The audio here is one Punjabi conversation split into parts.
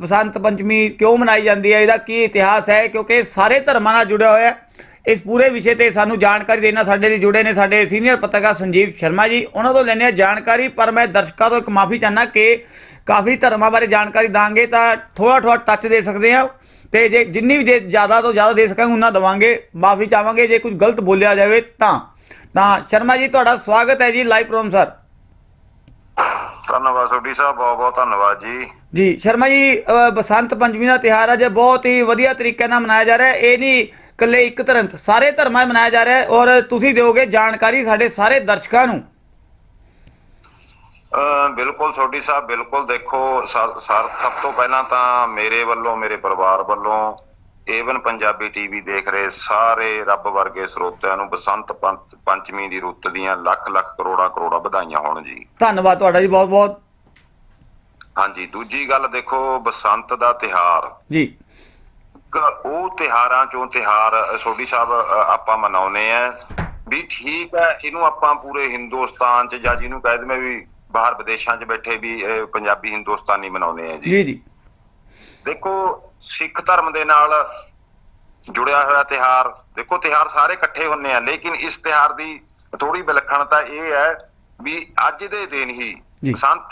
ਬਸੰਤ ਪੰਚਮੀ ਕਿਉਂ ਮਨਾਈ ਜਾਂਦੀ ਹੈ? ਇਹਦਾ ਕੀ ਇਤਿਹਾਸ ਹੈ? ਕਿਉਂਕਿ ਸਾਰੇ ਧਰਮਾਂ ਨਾਲ ਜੁੜਿਆ ਹੋਇਆ ਹੈ। ਇਸ ਪੂਰੇ ਵਿਸ਼ੇ ਤੇ ਸਾਨੂੰ ਜਾਣਕਾਰੀ ਦੇਣਾ ਸਾਡੇ ਲਈ ਜੁੜੇ ਨੇ ਸਾਡੇ ਸੀਨੀਅਰ ਪੱਤਰਕਾਰ ਸੰਜੀਵ ਸ਼ਰਮਾ ਜੀ। ਉਹਨਾਂ ਤੋਂ ਲੈਣੇ ਆ ਜਾਣਕਾਰੀ, ਪਰ ਮੈਂ ਦਰਸ਼ਕਾਂ ਤੋਂ ਇੱਕ ਮਾਫੀ ਚਾਹਨਾ ਕਿ ਕਾਫੀ ਧਰਮਾਂ ਬਾਰੇ ਜਾਣਕਾਰੀ ਦਾਂਗੇ ਤਾਂ ਥੋੜਾ ਥੋੜਾ ਟੱਚ ਦੇ ਸਕਦੇ ਆ ਤੇ ਜੇ ਜਿੰਨੀ ਵੀ ਦੇ ਜ਼ਿਆਦਾ ਤੋਂ ਜ਼ਿਆਦਾ ਦੇ ਸਕਾਂਗੇ ਉਹਨਾਂ ਦਵਾਂਗੇ, ਮਾਫੀ ਚਾਹਾਂਗੇ। ਜੇ ਕੁਝ ਗਲਤ ਬੋਲਿਆ ਜਾਵੇ ਤਾਂ। ਤਾਂ ਸ਼ਰਮਾ ਜੀ, ਤੁਹਾਡਾ ਸਵਾਗਤ ਹੈ ਜੀ ਲਾਈਵ ਪ੍ਰੋਗਰਾਮ ਸਰ ਧੰਨਵਾਦ ਸੋਢੀ ਸਾਹਿਬ ਬਹੁਤ ਬਹੁਤ ਧੰਨਵਾਦ ਜੀ। ਜੀ ਸ਼ਰਮਾ ਜੀ ਅ, ਬਸੰਤ ਪੰਚਮੀ ਦਾ ਤਿਹਾਰ ਅੱਜ ਬਹੁਤ ਹੀ ਵਧੀਆ ਤਰੀਕੇ ਨਾਲ ਮਨਾਇਆ ਜਾ ਰਿਹਾ ਹੈ। ਇਹ ਨਹੀਂ ਇਕੱਲੇ ਇੱਕ ਧਰਮ 'ਚ, ਸਾਰੇ ਧਰਮਾਂ 'ਚ ਮਨਾਇਆ ਜਾ ਰਿਹਾ ਹੈ ਔਰ ਤੁਸੀਂ ਦਿਓਗੇ ਜਾਣਕਾਰੀ ਸਾਡੇ ਸਾਰੇ ਦਰਸ਼ਕਾਂ ਨੂੰ। ਅਹ ਬਿਲਕੁਲ ਸੋਢੀ ਸਾਹਿਬ ਬਿਲਕੁਲ ਦੇਖੋ ਸਰ- ਸਰ- ਸਭ ਤੋਂ ਪਹਿਲਾਂ ਤਾਂ ਮੇਰੇ ਵੱਲੋਂ ਮੇਰੇ ਪਰਿਵਾਰ ਵੱਲੋਂ ਏਵਨ ਪੰਜਾਬੀ ਟੀਵੀ ਦੇਖ ਰਹੇ ਸਾਰੇ ਰੱਬ ਵਰਗੇ ਸਰੋਤਿਆਂ ਨੂੰ ਬਸੰਤ ਪੰਚ- ਪੰਚਮੀ ਦੀ ਰੁੱਤ ਦੀਆਂ ਲੱਖ ਲੱਖ ਕਰੋੜਾਂ ਕਰੋੜਾਂ ਵਧਾਈਆਂ ਹੋਣ ਜੀ। ਧੰਨਵਾਦ ਤੁਹਾਡਾ ਜੀ ਬਹੁਤ ਬਹੁਤ। ਹਾਂਜੀ ਦੂਜੀ ਗੱਲ ਦੇਖੋ ਬਸੰਤ ਦਾ ਤਿਹਾਰ ਜੀ। ਉਹ ਤਿਹਾਰਾਂ ਚੋਂ ਤਿਹਾਰ ਸੋਢੀ ਸਾਹਿਬ ਆਪਾਂ ਮਨਾਉਨੇ ਆ। ਵੀ ਠੀਕ ਹੈ ਇਹਨੂੰ ਆਪਾਂ ਪੂਰੇ ਹਿੰਦੁਸਤਾਨ ਚ ਜਾਂ ਜਿਹਨੂੰ ਕਹਿ ਦਵੇਂ ਵੀ ਬਾਹਰ ਵਿਦੇਸ਼ਾਂ 'ਚ ਬੈਠੇ ਵੀ ਪੰਜਾਬੀ ਹਿੰਦੁਸਤਾਨੀ ਮਨਾਉਨੇ ਆ ਜੀ। ਜੀ ਜੀ। ਦੇਖੋ ਸਿੱਖ ਧਰਮ ਦੇ ਨਾਲ ਜੁੜਿਆ ਹੋਇਆ ਤਿਹਾਰ ਦੇਖੋ ਤਿਹਾਰ ਸਾਰੇ ਇਕੱਠੇ ਹੁੰਨੇ ਆ ਲੇਕਿਨ ਇਸ ਤਿਹਾਰ ਦੀ ਥੋੜੀ ਵਿਲੱਖਣਤਾ ਇਹ ਹੈ ਵੀ ਅੱਜ ਦੇ ਦਿਨ ਹੀ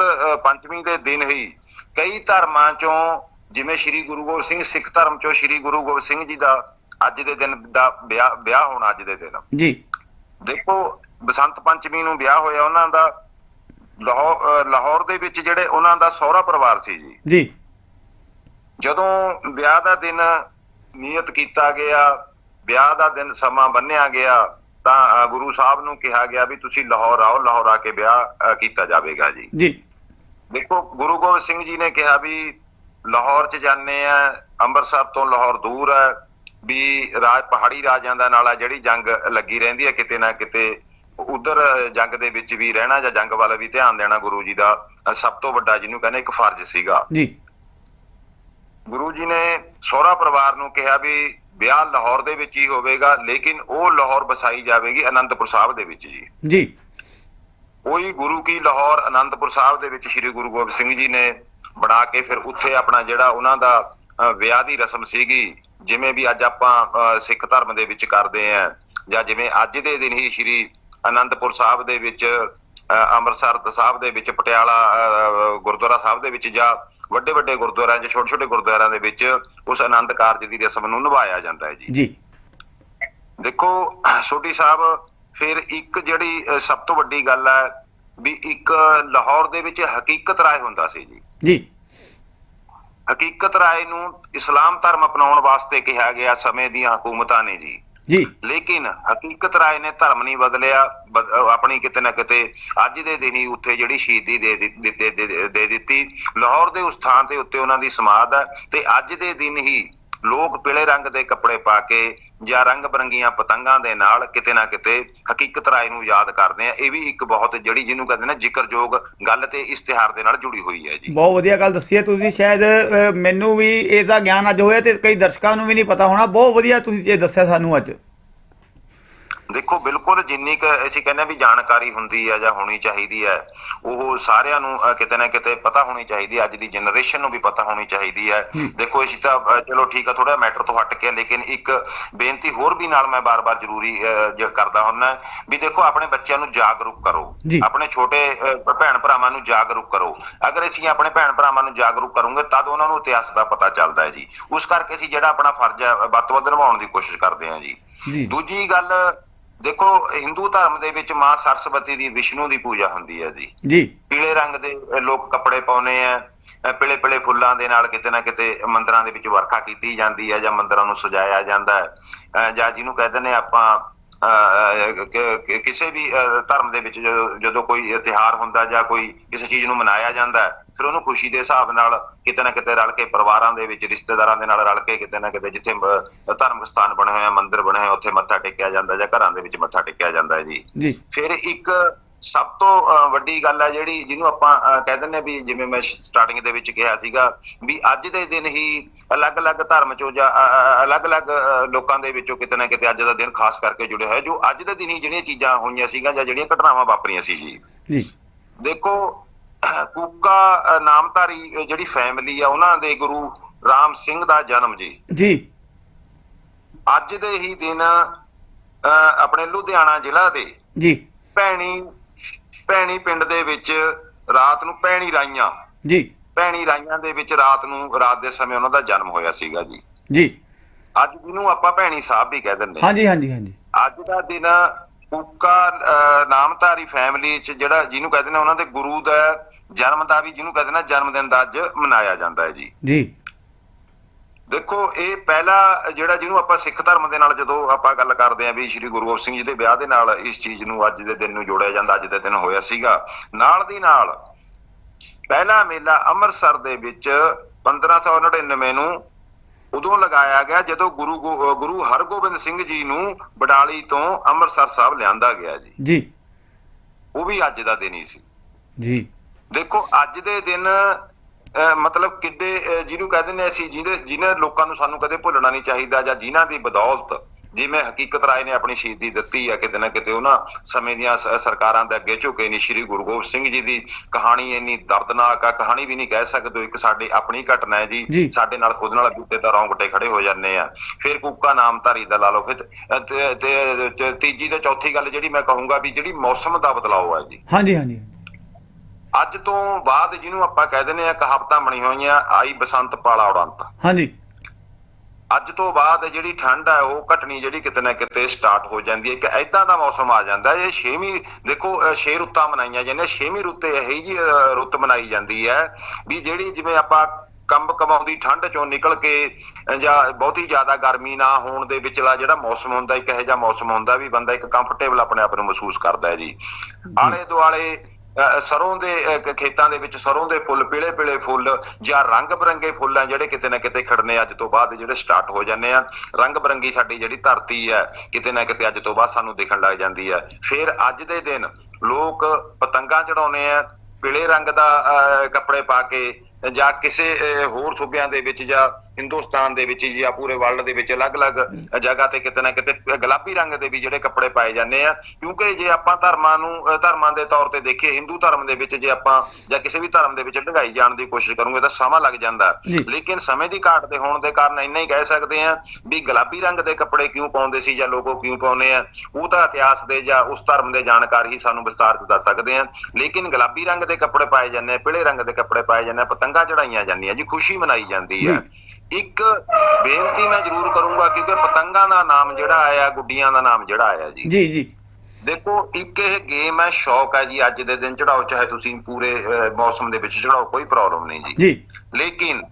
ਅ, ਪੰਚਮੀ ਦੇ ਦਿਨ ਹੀ ਕਈ ਧਰਮਾਂ ਚੋਂ ਜਿਵੇਂ ਸ੍ਰੀ ਗੁਰੂ ਗੋਬਿੰਦ ਸਿੰਘ ਸਿੱਖ ਧਰਮ ਚੋਂ ਸ੍ਰੀ ਗੁਰੂ ਗੋਬਿੰਦ ਸਿੰਘ ਜੀ ਦਾ ਅੱਜ ਦੇ ਦਿਨ ਦਾ ਵਿਆਹ ਵਿਆਹ ਹੋਣਾ ਅੱਜ ਦੇ ਦਿਨ। ਜੀ। ਦੇਖੋ ਬਸੰਤ ਪੰਚਮੀ ਨੂੰ ਵਿਆਹ ਹੋਇਆ ਉਹਨਾਂ ਦਾ ਲਾਹੌਰ ਦੇ ਵਿੱਚ ਜਿਹੜੇ ਉਹਨਾਂ ਦਾ ਸਹੁਰਾ ਪਰਿਵਾਰ ਸੀ ਜੀ। ਜੀ। ਜਦੋਂ ਵਿਆਹ ਦਾ ਦਿਨ ਨਿਯਤ ਕੀਤਾ ਗਿਆ ਵਿਆਹ ਦਾ ਦਿਨ ਸਮਾਂ ਬੰਨਿਆ ਗਿਆ ਤਾਂ ਗੁਰੂ ਸਾਹਿਬ ਨੂੰ ਕਿਹਾ ਗਿਆ ਵੀ ਤੁਸੀਂ ਲਾਹੌਰ ਆਓ ਲਾਹੌਰ ਆ ਕੇ ਵਿਆਹ ਕੀਤਾ ਜਾਵੇਗਾ ਜੀ। ਜੀ। ਦੇਖੋ ਗੁਰੂ ਗੋਬਿੰਦ ਸਿੰਘ ਜੀ ਨੇ ਕਿਹਾ ਵੀ ਲਾਹੌਰ ਚ ਜਾਂਦੇ ਆ ਅੰਮ੍ਰਿਤਸਰ ਤੋਂ ਲਾਹੌਰ ਦੂਰ ਹੈ ਵੀ ਰਾਜ ਪਹਾੜੀ ਰਾਜਾਂ ਦਾ ਨਾਲ ਆ ਜਿਹੜੀ ਜੰਗ ਲੱਗੀ ਰਹਿੰਦੀ ਹੈ ਕਿਤੇ ਨਾ ਕਿਤੇ ਉਧਰ ਜੰਗ ਦੇ ਵਿੱਚ ਵੀ ਰਹਿਣਾ ਜਾਂ ਜੰਗ ਵੱਲ ਵੀ ਧਿਆਨ ਦੇਣਾ ਗੁਰੂ ਜੀ ਦਾ ਸਭ ਤੋਂ ਵੱਡਾ ਜਿਹਨੂੰ ਕਹਿੰਦੇ ਇੱਕ ਫਰਜ਼ ਸੀਗਾ। ਜੀ। ਗੁਰੂ ਜੀ ਨੇ ਸਹੁਰਾ ਪਰਿਵਾਰ ਨੂੰ ਕਿਹਾ ਵੀ ਵਿਆਹ ਲਾਹੌਰ ਦੇ ਵਿੱਚ ਹੀ ਹੋਵੇਗਾ ਲੇਕਿਨ ਉਹ ਲਾਹੌਰ ਵਸਾਈ ਜਾਵੇਗੀ ਅਨੰਦਪੁਰ ਸਾਹਿਬ ਦੇ ਵਿੱਚ ਜੀ। ਜੀ। ਉਹੀ ਗੁਰੂ ਕੀ ਲਾਹੌਰ ਅਨੰਦਪੁਰ ਸਾਹਿਬ ਦੇ ਵਿੱਚ ਸ੍ਰੀ ਗੁਰੂ ਗੋਬਿੰਦ ਸਿੰਘ ਜੀ ਨੇ ਬਣਾ ਕੇ ਫਿਰ ਉੱਥੇ ਆਪਣਾ ਜਿਹੜਾ ਉਹਨਾਂ ਦਾ ਵਿਆਹ ਦੀ ਰਸਮ ਸੀਗੀ ਜਿਵੇਂ ਵੀ ਅੱਜ ਆਪਾਂ ਸਿੱਖ ਧਰਮ ਦੇ ਵਿੱਚ ਕਰਦੇ ਆ ਜਾਂ ਜਿਵੇਂ ਅੱਜ ਦੇ ਦਿਨ ਹੀ ਸ੍ਰੀ ਅਨੰਦਪੁਰ ਸਾਹਿਬ ਦੇ ਵਿੱਚ ਅੰਮ੍ਰਿਤਸਰ ਸਾਹਿਬ ਦੇ ਵਿੱਚ ਪਟਿਆਲਾ ਗੁਰਦੁਆਰਾ ਸਾਹਿਬ ਦੇ ਵਿੱਚ ਜਾਂ ਵੱਡੇ ਵੱਡੇ ਗੁਰਦੁਆਰਿਆਂ 'ਚ ਛੋਟੇ ਛੋਟੇ ਗੁਰਦੁਆਰਿਆਂ ਦੇ ਵਿੱਚ ਉਸ ਆਨੰਦ ਕਾਰਜ ਦੀ ਰਸਮ ਨੂੰ ਨਿਭਾਇਆ ਜਾਂਦਾ ਹੈ ਜੀ। ਜੀ। ਦੇਖੋ ਸੋਢੀ ਸਾਹਿਬ ਫਿਰ ਇੱਕ ਜਿਹੜੀ ਸਭ ਤੋਂ ਵੱਡੀ ਗੱਲ ਹੈ ਵੀ ਇੱਕ ਲਾਹੌਰ ਦੇ ਵਿੱਚ ਹਕੀਕਤ ਰਾਏ ਹੁੰਦਾ ਸੀ ਜੀ। ਜੀ। ਹਕੀਕਤ ਰਾਏ ਨੂੰ ਇਸਲਾਮ ਧਰਮ ਅਪਣਾਉਣ ਵਾਸਤੇ ਕਿਹਾ ਗਿਆ ਸਮੇਂ ਦੀਆਂ ਹਕੂਮਤਾਂ ਨੇ ਜੀ। ਜੀ। ਲੇਕਿਨ ਹਕੀਕਤ ਰਾਏ ਨੇ ਧਰਮ ਨਹੀਂ ਬਦਲਿਆ, ਬਦ- ਆਪਣੀ ਕਿਤੇ ਨਾ ਕਿਤੇ ਅੱਜ ਦੇ ਦਿਨ ਹੀ ਉੱਥੇ ਜਿਹੜੀ ਸ਼ਹੀਦੀ ਦੇ ਦਿੱਤੀ- ਦੇ- ਦੇ ਦਿੱਤੀ। ਲਾਹੌਰ ਦੇ ਉਸ ਥਾਂ ਤੇ ਉੱਤੇ ਉਹਨਾਂ ਦੀ ਸਮਾਧ ਹੈ ਤੇ ਅੱਜ ਦੇ ਦਿਨ ਹੀ ਲੋਕ ਪੀਲੇ ਰੰਗ ਦੇ ਕੱਪੜੇ ਪਾ ਕੇ ਜਾਂ ਰੰਗ ਬਰੰਗੀਆਂ ਪਤੰਗਾਂ ਦੇ ਨਾਲ ਕਿਤੇ ਨਾ ਕਿਤੇ ਹਕੀਕਤ ਰਾਏ ਨੂੰ ਯਾਦ ਕਰਦੇ ਆ, ਇਹ ਵੀ ਇੱਕ ਬਹੁਤ ਜਿਹੜੀ ਜਿਹਨੂੰ ਕਹਿੰਦੇ ਨੇ ਜ਼ਿਕਰਯੋਗ ਗੱਲ ਤੇ ਇਸ ਤਿਉਹਾਰ ਦੇ ਨਾਲ ਜੁੜੀ ਹੋਈ ਹੈ ਜੀ। ਬਹੁਤ ਵਧੀਆ ਗੱਲ ਦੱਸੀ ਹੈ ਤੁਸੀਂ, ਸ਼ਾਇਦ ਮੈਨੂੰ ਵੀ ਇਹਦਾ ਗਿਆਨ ਅੱਜ ਹੋਇਆ ਤੇ ਕਈ ਦਰਸ਼ਕਾਂ ਨੂੰ ਵੀ ਨਹੀਂ ਪਤਾ ਹੋਣਾ। ਬਹੁਤ ਵਧੀਆ ਤੁਸੀਂ ਇਹ ਦੱਸਿਆ ਸਾਨੂੰ ਅੱਜ। ਦੇਖੋ ਬਿਲਕੁਲ ਜਿੰਨੀ ਕ ਅਸੀਂ ਕਹਿੰਦੇ ਵੀ ਜਾਣਕਾਰੀ ਹੁੰਦੀ ਹੈ ਜਾਂ ਹੋਣੀ ਚਾਹੀਦੀ ਹੈ ਉਹ ਸਾਰਿਆਂ ਨੂੰ ਕਿਤੇ ਨਾ ਕਿਤੇ ਪਤਾ ਹੋਣੀ ਚਾਹੀਦੀ ਹੈ। ਅੱਜ ਦੀ ਜਨਰੇਸ਼ਨ ਨੂੰ ਵੀ ਪਤਾ ਹੋਣੀ ਚਾਹੀਦੀ ਹੈ। ਦੇਖੋ ਅਸੀਂ ਤਾਂ ਚਲੋ ਠੀਕ ਆ ਥੋੜਾ ਮੈਟਰ ਤੋਂ ਹਟ ਕੇ ਲੇਕਿਨ ਇੱਕ ਬੇਨਤੀ ਹੋਰ ਵੀ ਨਾਲ ਮੈਂ ਬਾਰ-ਬਾਰ ਜ਼ਰੂਰੀ ਅਹ, ਜ- ਕਰਦਾ ਹੁੰਨਾ ਵੀ ਦੇਖੋ ਆਪਣੇ ਬੱਚਿਆਂ ਨੂੰ ਜਾਗਰੂਕ ਕਰੋ। ਆਪਣੇ ਛੋਟੇ ਭੈਣ ਭਰਾਵਾਂ ਨੂੰ ਜਾਗਰੂਕ ਕਰੋ। ਅਗਰ ਅਸੀਂ ਆਪਣੇ ਭੈਣ ਭਰਾਵਾਂ ਨੂੰ ਜਾਗਰੂਕ ਕਰੂੰਗੇ ਤਦ ਉਹਨਾਂ ਨੂੰ ਇਤਿਹਾਸ ਦਾ ਪਤਾ ਚੱਲਦਾ ਹੈ ਜੀ। ਉਸ ਕਰਕੇ ਅਸੀਂ ਜਿਹੜਾ ਆਪਣਾ ਫਰਜ਼ ਹੈ ਵੱਧ ਤੋਂ ਵੱਧ ਨਿਭਾਉਣ ਦੀ ਕੋਸ਼ਿਸ਼ ਕਰਦੇ ਹਾਂ ਜੀ। ਦੂਜੀ ਗੱਲ ਦੇਖੋ ਹਿੰਦੂ ਧਰਮ ਦੇ ਵਿੱਚ ਮਾਂ ਸਰਸਵਤੀ ਦੀ ਵਿਸ਼ਨੂੰ ਦੀ ਪੂਜਾ ਹੁੰਦੀ ਹੈ ਜੀ। ਜੀ। ਪੀਲੇ ਰੰਗ ਦੇ ਲੋਕ ਕੱਪੜੇ ਪਾਉਨੇ ਆ ਪੀਲੇ ਪੀਲੇ ਫੁੱਲਾਂ ਦੇ ਨਾਲ ਕਿਤੇ ਨਾ ਕਿਤੇ ਮੰਦਰਾਂ ਦੇ ਵਿੱਚ ਵਰਖਾ ਕੀਤੀ ਜਾਂਦੀ ਹੈ ਜਾਂ ਮੰਦਰਾਂ ਨੂੰ ਸਜਾਇਆ ਜਾਂਦਾ ਹੈ। ਜਾਂ ਜਿਹਨੂੰ ਕਹਿੰਦੇ ਨੇ ਆਪਾਂ ਕਿਸੇ ਵੀ ਧਰਮ ਦੇ ਵਿੱਚ ਜਦੋਂ- ਕੋਈ ਤਿਹਾਰ ਹੁੰਦਾ ਜਾਂ ਕੋਈ ਕਿਸੇ ਚੀਜ਼ ਨੂੰ ਮਨਾਇਆ ਜਾਂਦਾ ਫਿਰ ਉਹਨੂੰ ਖੁਸ਼ੀ ਦੇ ਹਿਸਾਬ ਨਾਲ ਕਿਤੇ ਨਾ ਕਿਤੇ ਰਲ ਕੇ ਪਰਿਵਾਰਾਂ ਦੇ ਵਿੱਚ ਰਿਸ਼ਤੇਦਾਰਾਂ ਦੇ ਨਾਲ ਰਲ ਕੇ ਕਿਤੇ ਨਾ ਕਿਤੇ ਜਿੱਥੇ ਧਾਰਮਿਕ ਸਥਾਨ ਬਣੇ ਹੋਏ ਆ ਮੰਦਿਰ ਬਣੇ ਹੋਏ ਉੱਥੇ ਮੱਥਾ ਟੇਕਿਆ ਜਾਂਦਾ ਜਾਂ ਘਰਾਂ ਦੇ ਵਿੱਚ ਮੱਥਾ ਟੇਕਿਆ ਜਾਂਦਾ ਹੈ ਜੀ। ਫਿਰ ਇੱਕ ਸਭ ਤੋਂ ਵੱਡੀ ਗੱਲ ਹੈ ਜਿਹੜੀ ਜਿਹਨੂੰ ਆਪਾਂ ਕਹਿ ਹਾਂ ਵੀ ਜਿਵੇਂ ਮੈਂ ਸਟਾਰਟਿੰਗ ਦੇ ਵਿੱਚ ਕਿਹਾ ਸੀਗਾ ਵੀ ਅੱਜ ਦੇ ਦਿਨ ਹੀ ਅਲੱਗ-ਅਲੱਗ ਧਰਮ ਚੋਂ ਜਾਂ ਅਲੱਗ-ਅਲੱਗ ਲੋਕਾਂ ਦੇ ਵਿੱਚੋਂ ਕਿਤੇ ਨਾ ਕਿਤੇ ਅੱਜ ਦਾ ਦਿਨ ਖਾਸ ਕਰਕੇ ਜੁੜਿਆ ਹੋਇਆ ਜੋ ਅੱਜ ਦੇ ਦਿਨ ਹੀ ਜਿਹੜੀਆਂ ਚੀਜ਼ਾਂ ਹੋਈਆਂ ਸੀਗੀਆਂ ਜਾਂ ਜਿਹੜੀਆਂ ਘਟਨਾਵਾਂ ਵਾਪਰੀਆਂ ਸੀ ਜੀ। ਦੇਖੋ ਕੂਕਾ ਨਾਮਧਾਰੀ ਜਿਹੜੀ ਫੈਮਿਲੀ ਆ ਉਹਨਾਂ ਦੇ ਗੁਰੂ ਰਾਮ ਸਿੰਘ ਦਾ ਜਨਮ ਜੀ। ਜੀ। ਅੱਜ ਦੇ ਹੀ ਦਿਨ ਆਪਣੇ ਲੁਧਿਆਣਾ ਜ਼ਿਲ੍ਹਾ ਦੇ ਜੀ। ਭੈਣੀ ਭੈਣੀ ਪਿੰਡ ਦੇ ਵਿੱਚ ਰਾਤ ਨੂੰ ਭੈਣੀ ਰਾਈਆਂ। ਜੀ। ਭੈਣੀ ਰਾਈਆਂ ਦੇ ਵਿੱਚ ਰਾਤ ਨੂੰ ਰਾਤ ਦੇ ਸਮੇਂ ਉਹਨਾਂ ਦਾ ਜਨਮ ਹੋਇਆ ਸੀਗਾ ਜੀ। ਜੀ। ਅੱਜ ਜਿਹਨੂੰ ਆਪਾਂ ਭੈਣੀ ਸਾਹਿਬ ਵੀ ਕਹਿ ਦਿੰਦੇ ਹਾਂ। ਹਾਂਜੀ ਹਾਂਜੀ ਹਾਂਜੀ। ਅੱਜ ਦਾ ਦਿਨ ਅਹ, ਨਾਮਧਾਰੀ ਫੈਮਿਲੀ ਚ ਜਿਹੜਾ ਜਿਹਨੂੰ ਕਹਿੰਦੇ ਨੇ ਉਹਨਾਂ ਦੇ ਗੁਰੂ ਦਾ ਜਨਮ ਦਾ ਵੀ ਜਿਹਨੂੰ ਕਹਿੰਦੇ ਨੇ ਜਨਮ ਦਿਨ ਦਾ ਅੱਜ ਮਨਾਇਆ ਜਾਂਦਾ ਹੈ ਜੀ। ਜੀ। ਦੇਖੋ ਇਹ ਪਹਿਲਾ ਜਿਹੜਾ ਜਿਹਨੂੰ ਆਪਾਂ ਸਿੱਖ ਧਰਮ ਦੇ ਨਾਲ ਜਦੋਂ ਆਪਾਂ ਗੱਲ ਕਰਦੇ ਆਂ ਵੀ ਸ੍ਰੀ ਗੁਰੂ ਗੋਬਿੰਦ ਸਿੰਘ ਜੀ ਦੇ ਵਿਆਹ ਦੇ ਨਾਲ ਇਸ ਚੀਜ਼ ਨੂੰ ਅੱਜ ਦੇ ਦਿਨ ਨੂੰ ਜੋੜਿਆ ਜਾਂਦਾ ਅੱਜ ਦੇ ਦਿਨ ਹੋਇਆ ਸੀਗਾ ਨਾਲ ਦੀ ਨਾਲ ਪਹਿਲਾ ਮੇਲਾ ਅੰਮ੍ਰਿਤਸਰ ਦੇ ਵਿੱਚ 1599 ਨੂੰ ਉਦੋਂ ਲਗਾਇਆ ਗਿਆ ਜਦੋਂ ਗੁਰੂ ਗੁਰੂ ਹਰਗੋਬਿੰਦ ਸਿੰਘ ਜੀ ਨੂੰ ਬਡਾਲੀ ਤੋਂ ਅੰਮ੍ਰਿਤਸਰ ਸਾਹਿਬ ਲਿਆਂਦਾ ਗਿਆ ਜੀ। ਜੀ। ਉਹ ਵੀ ਅੱਜ ਦਾ ਦਿਨ ਹੀ ਸੀ। ਜੀ। ਦੇਖੋ ਅੱਜ ਦੇ ਦਿਨ ਮਤਲਬ ਕਿੱਡੇ ਜਿਹਨੂੰ ਕਹਿੰਦੇ ਨੇ ਅਸੀਂ ਜਿਹਦੇ ਜਿਨ੍ਹਾਂ ਲੋਕਾਂ ਨੂੰ ਸਾਨੂੰ ਕਦੇ ਭੁੱਲਣਾ ਨਹੀਂ ਚਾਹੀਦਾ ਜਾਂ ਜਿਨ੍ਹਾਂ ਦੀ ਬਦੌਲਤ ਜਿਵੇਂ ਹਕੀਕਤ ਰਾਏ ਨੇ ਆਪਣੀ ਸ਼ਹੀਦੀ ਦਿੱਤੀ ਆ ਕਿਤੇ ਨਾ ਕਿਤੇ ਉਹਨਾਂ ਸਮੇਂ ਦੀਆਂ ਸਰਕਾਰਾਂ ਦੇ ਅੱਗੇ ਝੁਕੇ ਨਹੀਂ ਸ੍ਰੀ ਗੁਰੂ ਗੋਬਿੰਦ ਸਿੰਘ ਜੀ ਦੀ ਕਹਾਣੀ ਇੰਨੀ ਦਰਦਨਾਕ ਆ ਕਹਾਣੀ ਵੀ ਨਹੀਂ ਕਹਿ ਸਕਦੇ ਇੱਕ ਸਾਡੀ ਆਪਣੀ ਘਟਨਾ ਹੈ ਜੀ। ਸਾਡੇ ਨਾਲ ਖੁਦ ਨਾਲ ਬੀਤੇ ਤਾਂ ਰੌਂਗਟੇ ਖੜੇ ਹੋ ਜਾਂਦੇ ਆ। ਫਿਰ ਕੂਕਾ ਨਾਮਧਾਰੀ ਦਾ ਲਾ ਲਓ। ਫਿਰ ਤੇ ਤੀਜੀ ਤੇ ਚੌਥੀ ਗੱਲ ਜਿਹੜੀ ਮੈਂ ਕਹੂੰਗਾ ਵੀ ਜਿਹੜੀ ਮੌਸਮ ਦਾ ਬਦਲਾਅ ਹੈ ਜੀ। ਹਾਂਜੀ ਹਾਂਜੀ। ਅੱਜ ਤੋਂ ਬਾਅਦ ਜਿਹਨੂੰ ਆਪਾਂ ਕਹਿ ਦਿੰਦੇ ਆ ਕਹਾਵਤਾਂ ਬਣੀ ਹੋਈਆਂ ਆਈ ਬਸੰਤ ਪਾਲਾ ਉਡੰਤ। ਹਾਂਜੀ। ਅੱਜ ਤੋਂ ਬਾਅਦ ਜਿਹੜੀ ਠੰਡ ਹੈ ਉਹ ਘਟਣੀ ਜਿਹੜੀ ਕਿਤੇ ਨਾ ਕਿਤੇ ਸਟਾਰਟ ਹੋ ਜਾਂਦੀ ਹੈ। ਕਿ ਐਦਾਂ ਦਾ ਮੌਸਮ ਆ ਜਾਂਦਾ ਇਹ ਛੇਵੀਂ ਦੇਖੋ ਛੇ ਰੁੱਤਾਂ ਮਨਾਈਆਂ ਜਾਂਦੀਆਂ ਛੇਵੀਂ ਰੁੱਤ ਇਹ ਜੀ ਰੁੱਤ ਮਨਾਈ ਜਾਂਦੀ ਹੈ ਵੀ ਜਿਹੜੀ ਜਿਵੇਂ ਆਪਾਂ ਕੰਬ ਕਮਾਉਂਦੀ ਠੰਡ ਚੋਂ ਨਿਕਲ ਕੇ ਜਾਂ ਬਹੁਤੀ ਜ਼ਿਆਦਾ ਗਰਮੀ ਨਾ ਹੋਣ ਦੇ ਵਿਚਲਾ ਜਿਹੜਾ ਮੌਸਮ ਹੁੰਦਾ ਇੱਕ ਇਹੋ ਜਿਹਾ ਮੌਸਮ ਹੁੰਦਾ ਵੀ ਬੰਦਾ ਇੱਕ ਕੰਫਰਟੇਬਲ ਆਪਣੇ ਆਪ ਨੂੰ ਮਹਿਸੂਸ ਕਰਦਾ ਹੈ ਜੀ। ਆਲੇ ਦੁਆਲੇ ਸਰੋਂ ਦੇ ਖੇਤਾਂ ਦੇ ਵਿੱਚ ਸਰੋਂ ਦੇ ਫੁੱਲ ਪੀਲੇ ਪੀਲੇ ਫੁੱਲ ਜਾਂ ਰੰਗ ਬਰੰਗੇ ਫੁੱਲ ਆ ਜਿਹੜੇ ਕਿਤੇ ਨਾ ਕਿਤੇ ਖੜਨੇ ਅੱਜ ਤੋਂ ਬਾਅਦ ਜਿਹੜੇ ਸਟਾਰਟ ਹੋ ਜਾਂਦੇ ਆ। ਰੰਗ ਬਰੰਗੀ ਸਾਡੀ ਜਿਹੜੀ ਧਰਤੀ ਹੈ ਕਿਤੇ ਨਾ ਕਿਤੇ ਅੱਜ ਤੋਂ ਬਾਅਦ ਸਾਨੂੰ ਦਿਖਣ ਲੱਗ ਜਾਂਦੀ ਹੈ। ਫਿਰ ਅੱਜ ਦੇ ਦਿਨ ਲੋਕ ਪਤੰਗਾਂ ਚੜਾਉਨੇ ਆ ਪੀਲੇ ਰੰਗ ਦਾ ਅਹ, ਕੱਪੜੇ ਪਾ ਕੇ ਜਾਂ ਕਿਸੇ ਹੋਰ ਸੂਬਿਆਂ ਦੇ ਵਿੱਚ ਜਾਂ ਹਿੰਦੁਸਤਾਨ ਦੇ ਵਿੱਚ ਜਾਂ ਪੂਰੇ ਵਰਲਡ ਦੇ ਵਿੱਚ ਅਲੱਗ-ਅਲੱਗ ਜਗ੍ਹਾ ਤੇ ਕਿਤੇ ਨਾ ਕਿਤੇ ਗੁਲਾਬੀ ਰੰਗ ਦੇ ਵੀ ਜਿਹੜੇ ਕੱਪੜੇ ਪਾਏ ਜਾਂਦੇ ਆ। ਕਿਉਂਕਿ ਜੇ ਆਪਾਂ ਧਰਮਾਂ ਨੂੰ ਧਰਮਾਂ ਦੇ ਤੌਰ ਤੇ ਦੇਖੀਏ ਹਿੰਦੂ ਧਰਮ ਦੇ ਵਿੱਚ ਜੇ ਆਪਾਂ ਜਾਂ ਕਿਸੇ ਵੀ ਧਰਮ ਦੇ ਵਿੱਚ ਢੰਗਾਈ ਜਾਣ ਦੀ ਕੋਸ਼ਿਸ਼ ਕਰੂੰਗੇ ਤਾਂ ਸਮਾਂ ਲੱਗ ਜਾਂਦਾ। ਲੇਕਿਨ ਸਮੇਂ ਦੀ ਘਾਟ ਦੇ ਹੋਣ ਦੇ ਕਾਰਨ ਇੰਨਾ ਹੀ ਕਹਿ ਸਕਦੇ ਆ ਵੀ ਗੁਲਾਬੀ ਰੰਗ ਦੇ ਕੱਪੜੇ ਕਿਉਂ ਪਾਉਂਦੇ ਸੀ ਜਾਂ ਲੋਕੋ ਕਿਉਂ ਪਾਉਂਦੇ ਆ ਉਹ ਤਾਂ ਇਤਿਹਾਸ ਦੇ ਜਾਂ ਉਸ ਧਰਮ ਦੇ ਜਾਣਕਾਰ ਹੀ ਸਾਨੂੰ ਵਿਸਤਾਰ ਚ ਦੱਸ ਸਕਦੇ ਆ। ਲੇਕਿਨ ਗੁਲਾਬੀ ਰੰਗ ਦੇ ਕੱਪੜੇ ਪਾਏ ਜਾਂਦੇ ਆ ਪੀਲੇ ਰੰਗ ਦੇ ਕੱਪੜੇ ਪਾਏ ਜਾਂਦੇ ਆ ਪਤੰਗਾਂ ਚੜਾਈਆਂ ਜਾਂਦੀਆਂ ਜੀ ਖੁਸ਼ੀ ਮਨਾਈ ਜਾਂਦੀ ਹੈ ਇੱਕ ਬੇਨਤੀ ਮੈਂ ਜ਼ਰੂਰ ਕਰੂੰਗਾ ਕਿਉਂਕਿ ਪਤੰਗਾਂ ਦਾ ਨਾਮ ਜਿਹੜਾ ਆਇਆ ਗੁੱਡੀਆਂ ਦਾ ਨਾਮ ਜਿਹੜਾ ਆਇਆ ਜੀ। ਜੀ ਜੀ। ਦੇਖੋ ਇੱਕ ਇਹ ਗੇਮ ਹੈ ਸ਼ੌਕ ਹੈ ਜੀ ਅੱਜ ਦੇ ਦਿਨ ਚੜਾਓ ਚਾਹੇ ਤੁਸੀਂ ਪੂਰੇ ਮੌਸਮ ਦੇ ਵਿੱਚ ਚੜਾਓ ਕੋਈ ਪ੍ਰੋਬਲਮ ਨਹੀਂ ਜੀ। ਜੀ। ਲੇਕਿਨ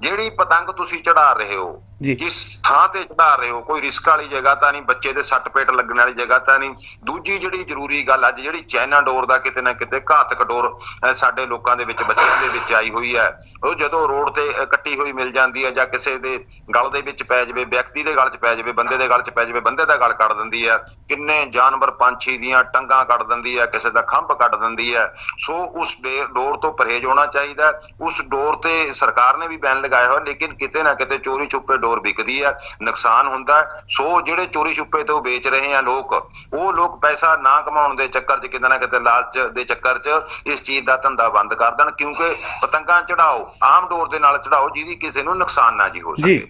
ਜਿਹੜੀ ਪਤੰਗ ਤੁਸੀਂ ਚੜਾ ਰਹੇ ਹੋ। ਜਿਸ ਥਾਂ ਤੇ ਚੜਾ ਰਹੇ ਹੋ, ਕੋਈ ਰਿਸਕ ਵਾਲੀ ਜਗ੍ਹਾ ਤਾਂ ਨਹੀਂ, ਬੱਚੇ ਦੇ ਸੱਟ ਪੇਟ ਲੱਗਣ ਵਾਲੀ ਜਗ੍ਹਾ ਤਾਂ ਨਹੀਂ। ਦੂਜੀ ਜਿਹੜੀ ਜ਼ਰੂਰੀ ਗੱਲ ਅੱਜ ਜਿਹੜੀ ਚਾਈਨਾ ਡੋਰ ਦਾ ਕਿਤੇ ਨਾ ਕਿਤੇ ਘਾਤਕ ਡੋਰ ਸਾਡੇ ਲੋਕਾਂ ਦੇ ਵਿੱਚ, ਬੱਚਿਆਂ ਦੇ ਵਿੱਚ ਆਈ ਹੋਈ ਹੈ। ਉਹ ਜਦੋਂ ਰੋਡ ਤੇ ਕੱਟੀ ਹੋਈ ਮਿਲ ਜਾਂਦੀ ਹੈ ਜਾਂ ਕਿਸੇ ਦੇ ਗਲ ਦੇ ਵਿੱਚ ਪੈ ਜਾਵੇ, ਵਿਅਕਤੀ ਦੇ ਗਲ 'ਚ ਪੈ ਜਾਵੇ, ਬੰਦੇ ਦੇ ਗਲ 'ਚ ਪੈ ਜਾਵੇ, ਬੰਦੇ ਦਾ ਗਲ ਕੱਟ ਦਿੰਦੀ ਹੈ। ਕਿੰਨੇ ਜਾਨਵਰ, ਪੰਛੀ ਦੀਆਂ ਟੰਗਾਂ ਕੱਢ ਦਿੰਦੀ ਹੈ, ਕਿਸੇ ਦਾ ਖੰਭ ਕੱਢ ਦਿੰਦੀ ਹੈ। ਸੋ ਉਸ ਡੇ- ਡੋਰ ਤੋਂ ਪਰਹੇਜ਼ ਹੋਣਾ ਚਾਹੀਦਾ ਉਸ ਡੋਰ ਤੇ ਸਰਕਾਰ ਨੇ ਵੀ ਬੈਨ ਲਗਾਇਆ ਹੋਇਆ ਲੇਕਿਨ ਕਿਤੇ ਨਾ ਕਿਤੇ ਚੋਰੀ ਛੁਪੇ ਡੋਰ ਵਿਕਦੀ ਹੈ ਨੁਕਸਾਨ ਹੁੰਦਾ। ਸੋ ਜਿਹੜੇ ਚੋਰੀ ਛੁਪੇ ਤੋਂ ਵੇਚ ਰਹੇ ਆ ਲੋਕ ਉਹ ਲੋਕ ਪੈਸਾ ਨਾ ਕਮਾਉਣ ਦੇ ਚੱਕਰ 'ਚ ਕਿਤੇ ਨਾ ਕਿਤੇ ਲਾਲਚ ਦੇ ਚੱਕਰ 'ਚ ਇਸ ਚੀਜ਼ ਦਾ ਧੰਦਾ ਬੰਦ ਕਰ ਦੇਣ ਕਿਉਂਕਿ ਪਤੰਗਾਂ ਚੜਾਓ ਆਮ ਡੋਰ ਦੇ ਨਾਲ ਚੜਾਓ ਜਿਹਦੀ ਕਿਸੇ ਨੂੰ ਨੁਕਸਾਨ ਨਾ ਜੀ ਹੋ ਸਕੇ।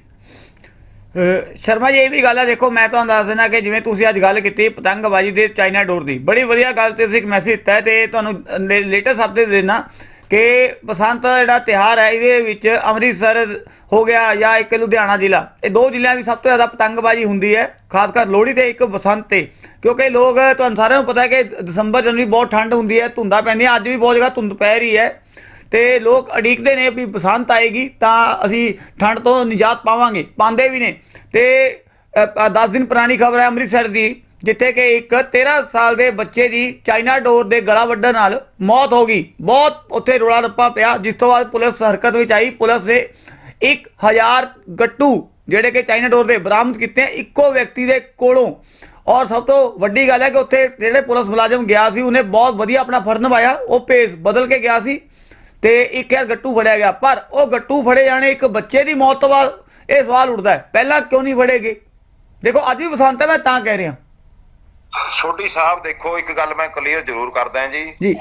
ਸ਼ਰਮਾ ਜੀ ਇਹ ਵੀ ਗੱਲ ਹੈ ਦੇਖੋ ਮੈਂ ਤੁਹਾਨੂੰ ਦੱਸ ਦਿੰਦਾ ਕਿ ਜਿਵੇਂ ਤੁਸੀਂ ਅੱਜ ਗੱਲ ਕੀਤੀ ਪਤੰਗਬਾਜ਼ੀ ਦੇ ਚਾਈਨਾ ਡੋਰ ਦੀ ਬੜੀ ਵਧੀਆ ਗੱਲ ਤੇ ਤੁਸੀਂ ਇੱਕ ਮੈਸੇਜ ਦਿੱਤਾ ਤੇ ਤੁਹਾਨੂੰ ਲੇਟੈਸਟ ਅਪਡੇਟ ਦੇਣਾ। ਕਿ ਬਸੰਤ ਦਾ ਜਿਹੜਾ ਤਿਹਾਰ ਹੈ, ਇਹਦੇ ਵਿੱਚ ਅੰਮ੍ਰਿਤਸਰ ਹੋ ਗਿਆ ਜਾਂ ਇੱਕ ਲੁਧਿਆਣਾ ਜ਼ਿਲ੍ਹਾ। ਇਹ ਦੋ ਜ਼ਿਲ੍ਹਿਆਂ ਵਿੱਚ ਸਭ ਤੋਂ ਜ਼ਿਆਦਾ ਪਤੰਗਬਾਜ਼ੀ ਹੁੰਦੀ ਹੈ, ਖਾਸ ਕਰ ਲੋਹੜੀ ਤੇ ਇੱਕ ਬਸੰਤ ਤੇ। ਕਿਉਂਕਿ ਲੋਕ, ਤੁਹਾਨੂੰ ਸਾਰਿਆਂ ਨੂੰ ਪਤਾ ਹੈ ਕਿ ਦਸੰਬਰ, ਜਨਵਰੀ ਬਹੁਤ ਠੰਡ ਹੁੰਦੀ ਹੈ, ਧੁੰਦਾਂ ਪੈਂਦੀਆਂ, ਅੱਜ ਵੀ ਬਹੁਤ ਜਗ੍ਹਾ ਧੁੰਦ ਪੈ ਰਹੀ ਹੈ। ਤੇ ਲੋਕ ਅੜੀਕਦੇ ਨੇ ਵੀ ਬਸੰਤ ਆਏਗੀ, ਤਾਂ ਅਸੀਂ ਠੰਡ ਤੋਂ ਨਿਜਾਤ ਪਾਵਾਂਗੇ, ਪਾਉਂਦੇ ਵੀ ਨੇ। ਤੇ 10 ਦਿਨ ਪੁਰਾਣੀ ਖਬਰ ਹੈ ਅੰਮ੍ਰਿਤਸਰ ਦੀ। ਜਿੱਥੇ ਕਿ ਇੱਕ 13 ਸਾਲ ਦੇ ਬੱਚੇ ਦੀ ਚਾਈਨਾ ਡੋਰ ਦੇ ਗਲਾ ਵੱਢਣ ਨਾਲ ਮੌਤ ਹੋ ਗਈ। ਬਹੁਤ ਉੱਥੇ ਰੋਲਾ ਰੱਪਾ ਪਿਆ, ਜਿਸ ਤੋਂ ਬਾਅਦ ਪੁਲਿਸ ਹਰਕਤ ਵਿੱਚ ਆਈ। ਪੁਲਿਸ ਨੇ 1000 ਗੱਟੂ ਜਿਹੜੇ ਕਿ ਚਾਈਨਾ ਡੋਰ ਦੇ ਬਰਾਮਦ ਕੀਤੇ ਇੱਕੋ ਵਿਅਕਤੀ ਦੇ ਕੋਲੋਂ। ਔਰ ਸਭ ਤੋਂ ਵੱਡੀ ਗੱਲ ਹੈ ਕਿ ਉੱਥੇ ਜਿਹੜੇ ਪੁਲਿਸ ਮੁਲਾਜ਼ਮ ਗਿਆ ਸੀ, ਉਹਨੇ ਬਹੁਤ ਵਧੀਆ ਆਪਣਾ ਫਰਜ਼ ਨਿਭਾਇਆ ਉਹ ਭੇਸ ਬਦਲ ਕੇ ਗਿਆ ਸੀ ਤੇ ਇੱਕ ਯਾਰ ਗੱਟੂ ਫੜਿਆ ਗਿਆ। ਪਰ ਉਹ ਗੱਟੂ ਫੜੇ ਜਾਣੇ ਇੱਕ ਬੱਚੇ ਦੀ ਮੌਤ ਤੋਂ ਬਾਅਦ ਇਹ ਸਵਾਲ ਉੱਠਦਾ ਹੈ, ਪਹਿਲਾਂ ਕਿਉਂ ਨਹੀਂ ਫੜੇ ਗਏ ਦੇਖੋ, ਅੱਜ ਵੀ ਬਸੰਤ ਹੈ, ਮੈਂ ਤਾਂ ਕਹਿ ਰਿਹਾ। ਛੋਟੀ ਸਾਹਿਬ ਦੇਖੋ ਇੱਕ ਗੱਲ ਮੈਂ ਕਲੀਅਰ ਜ਼ਰੂਰ ਕਰਦਾ ਜੀ। ਜੀ।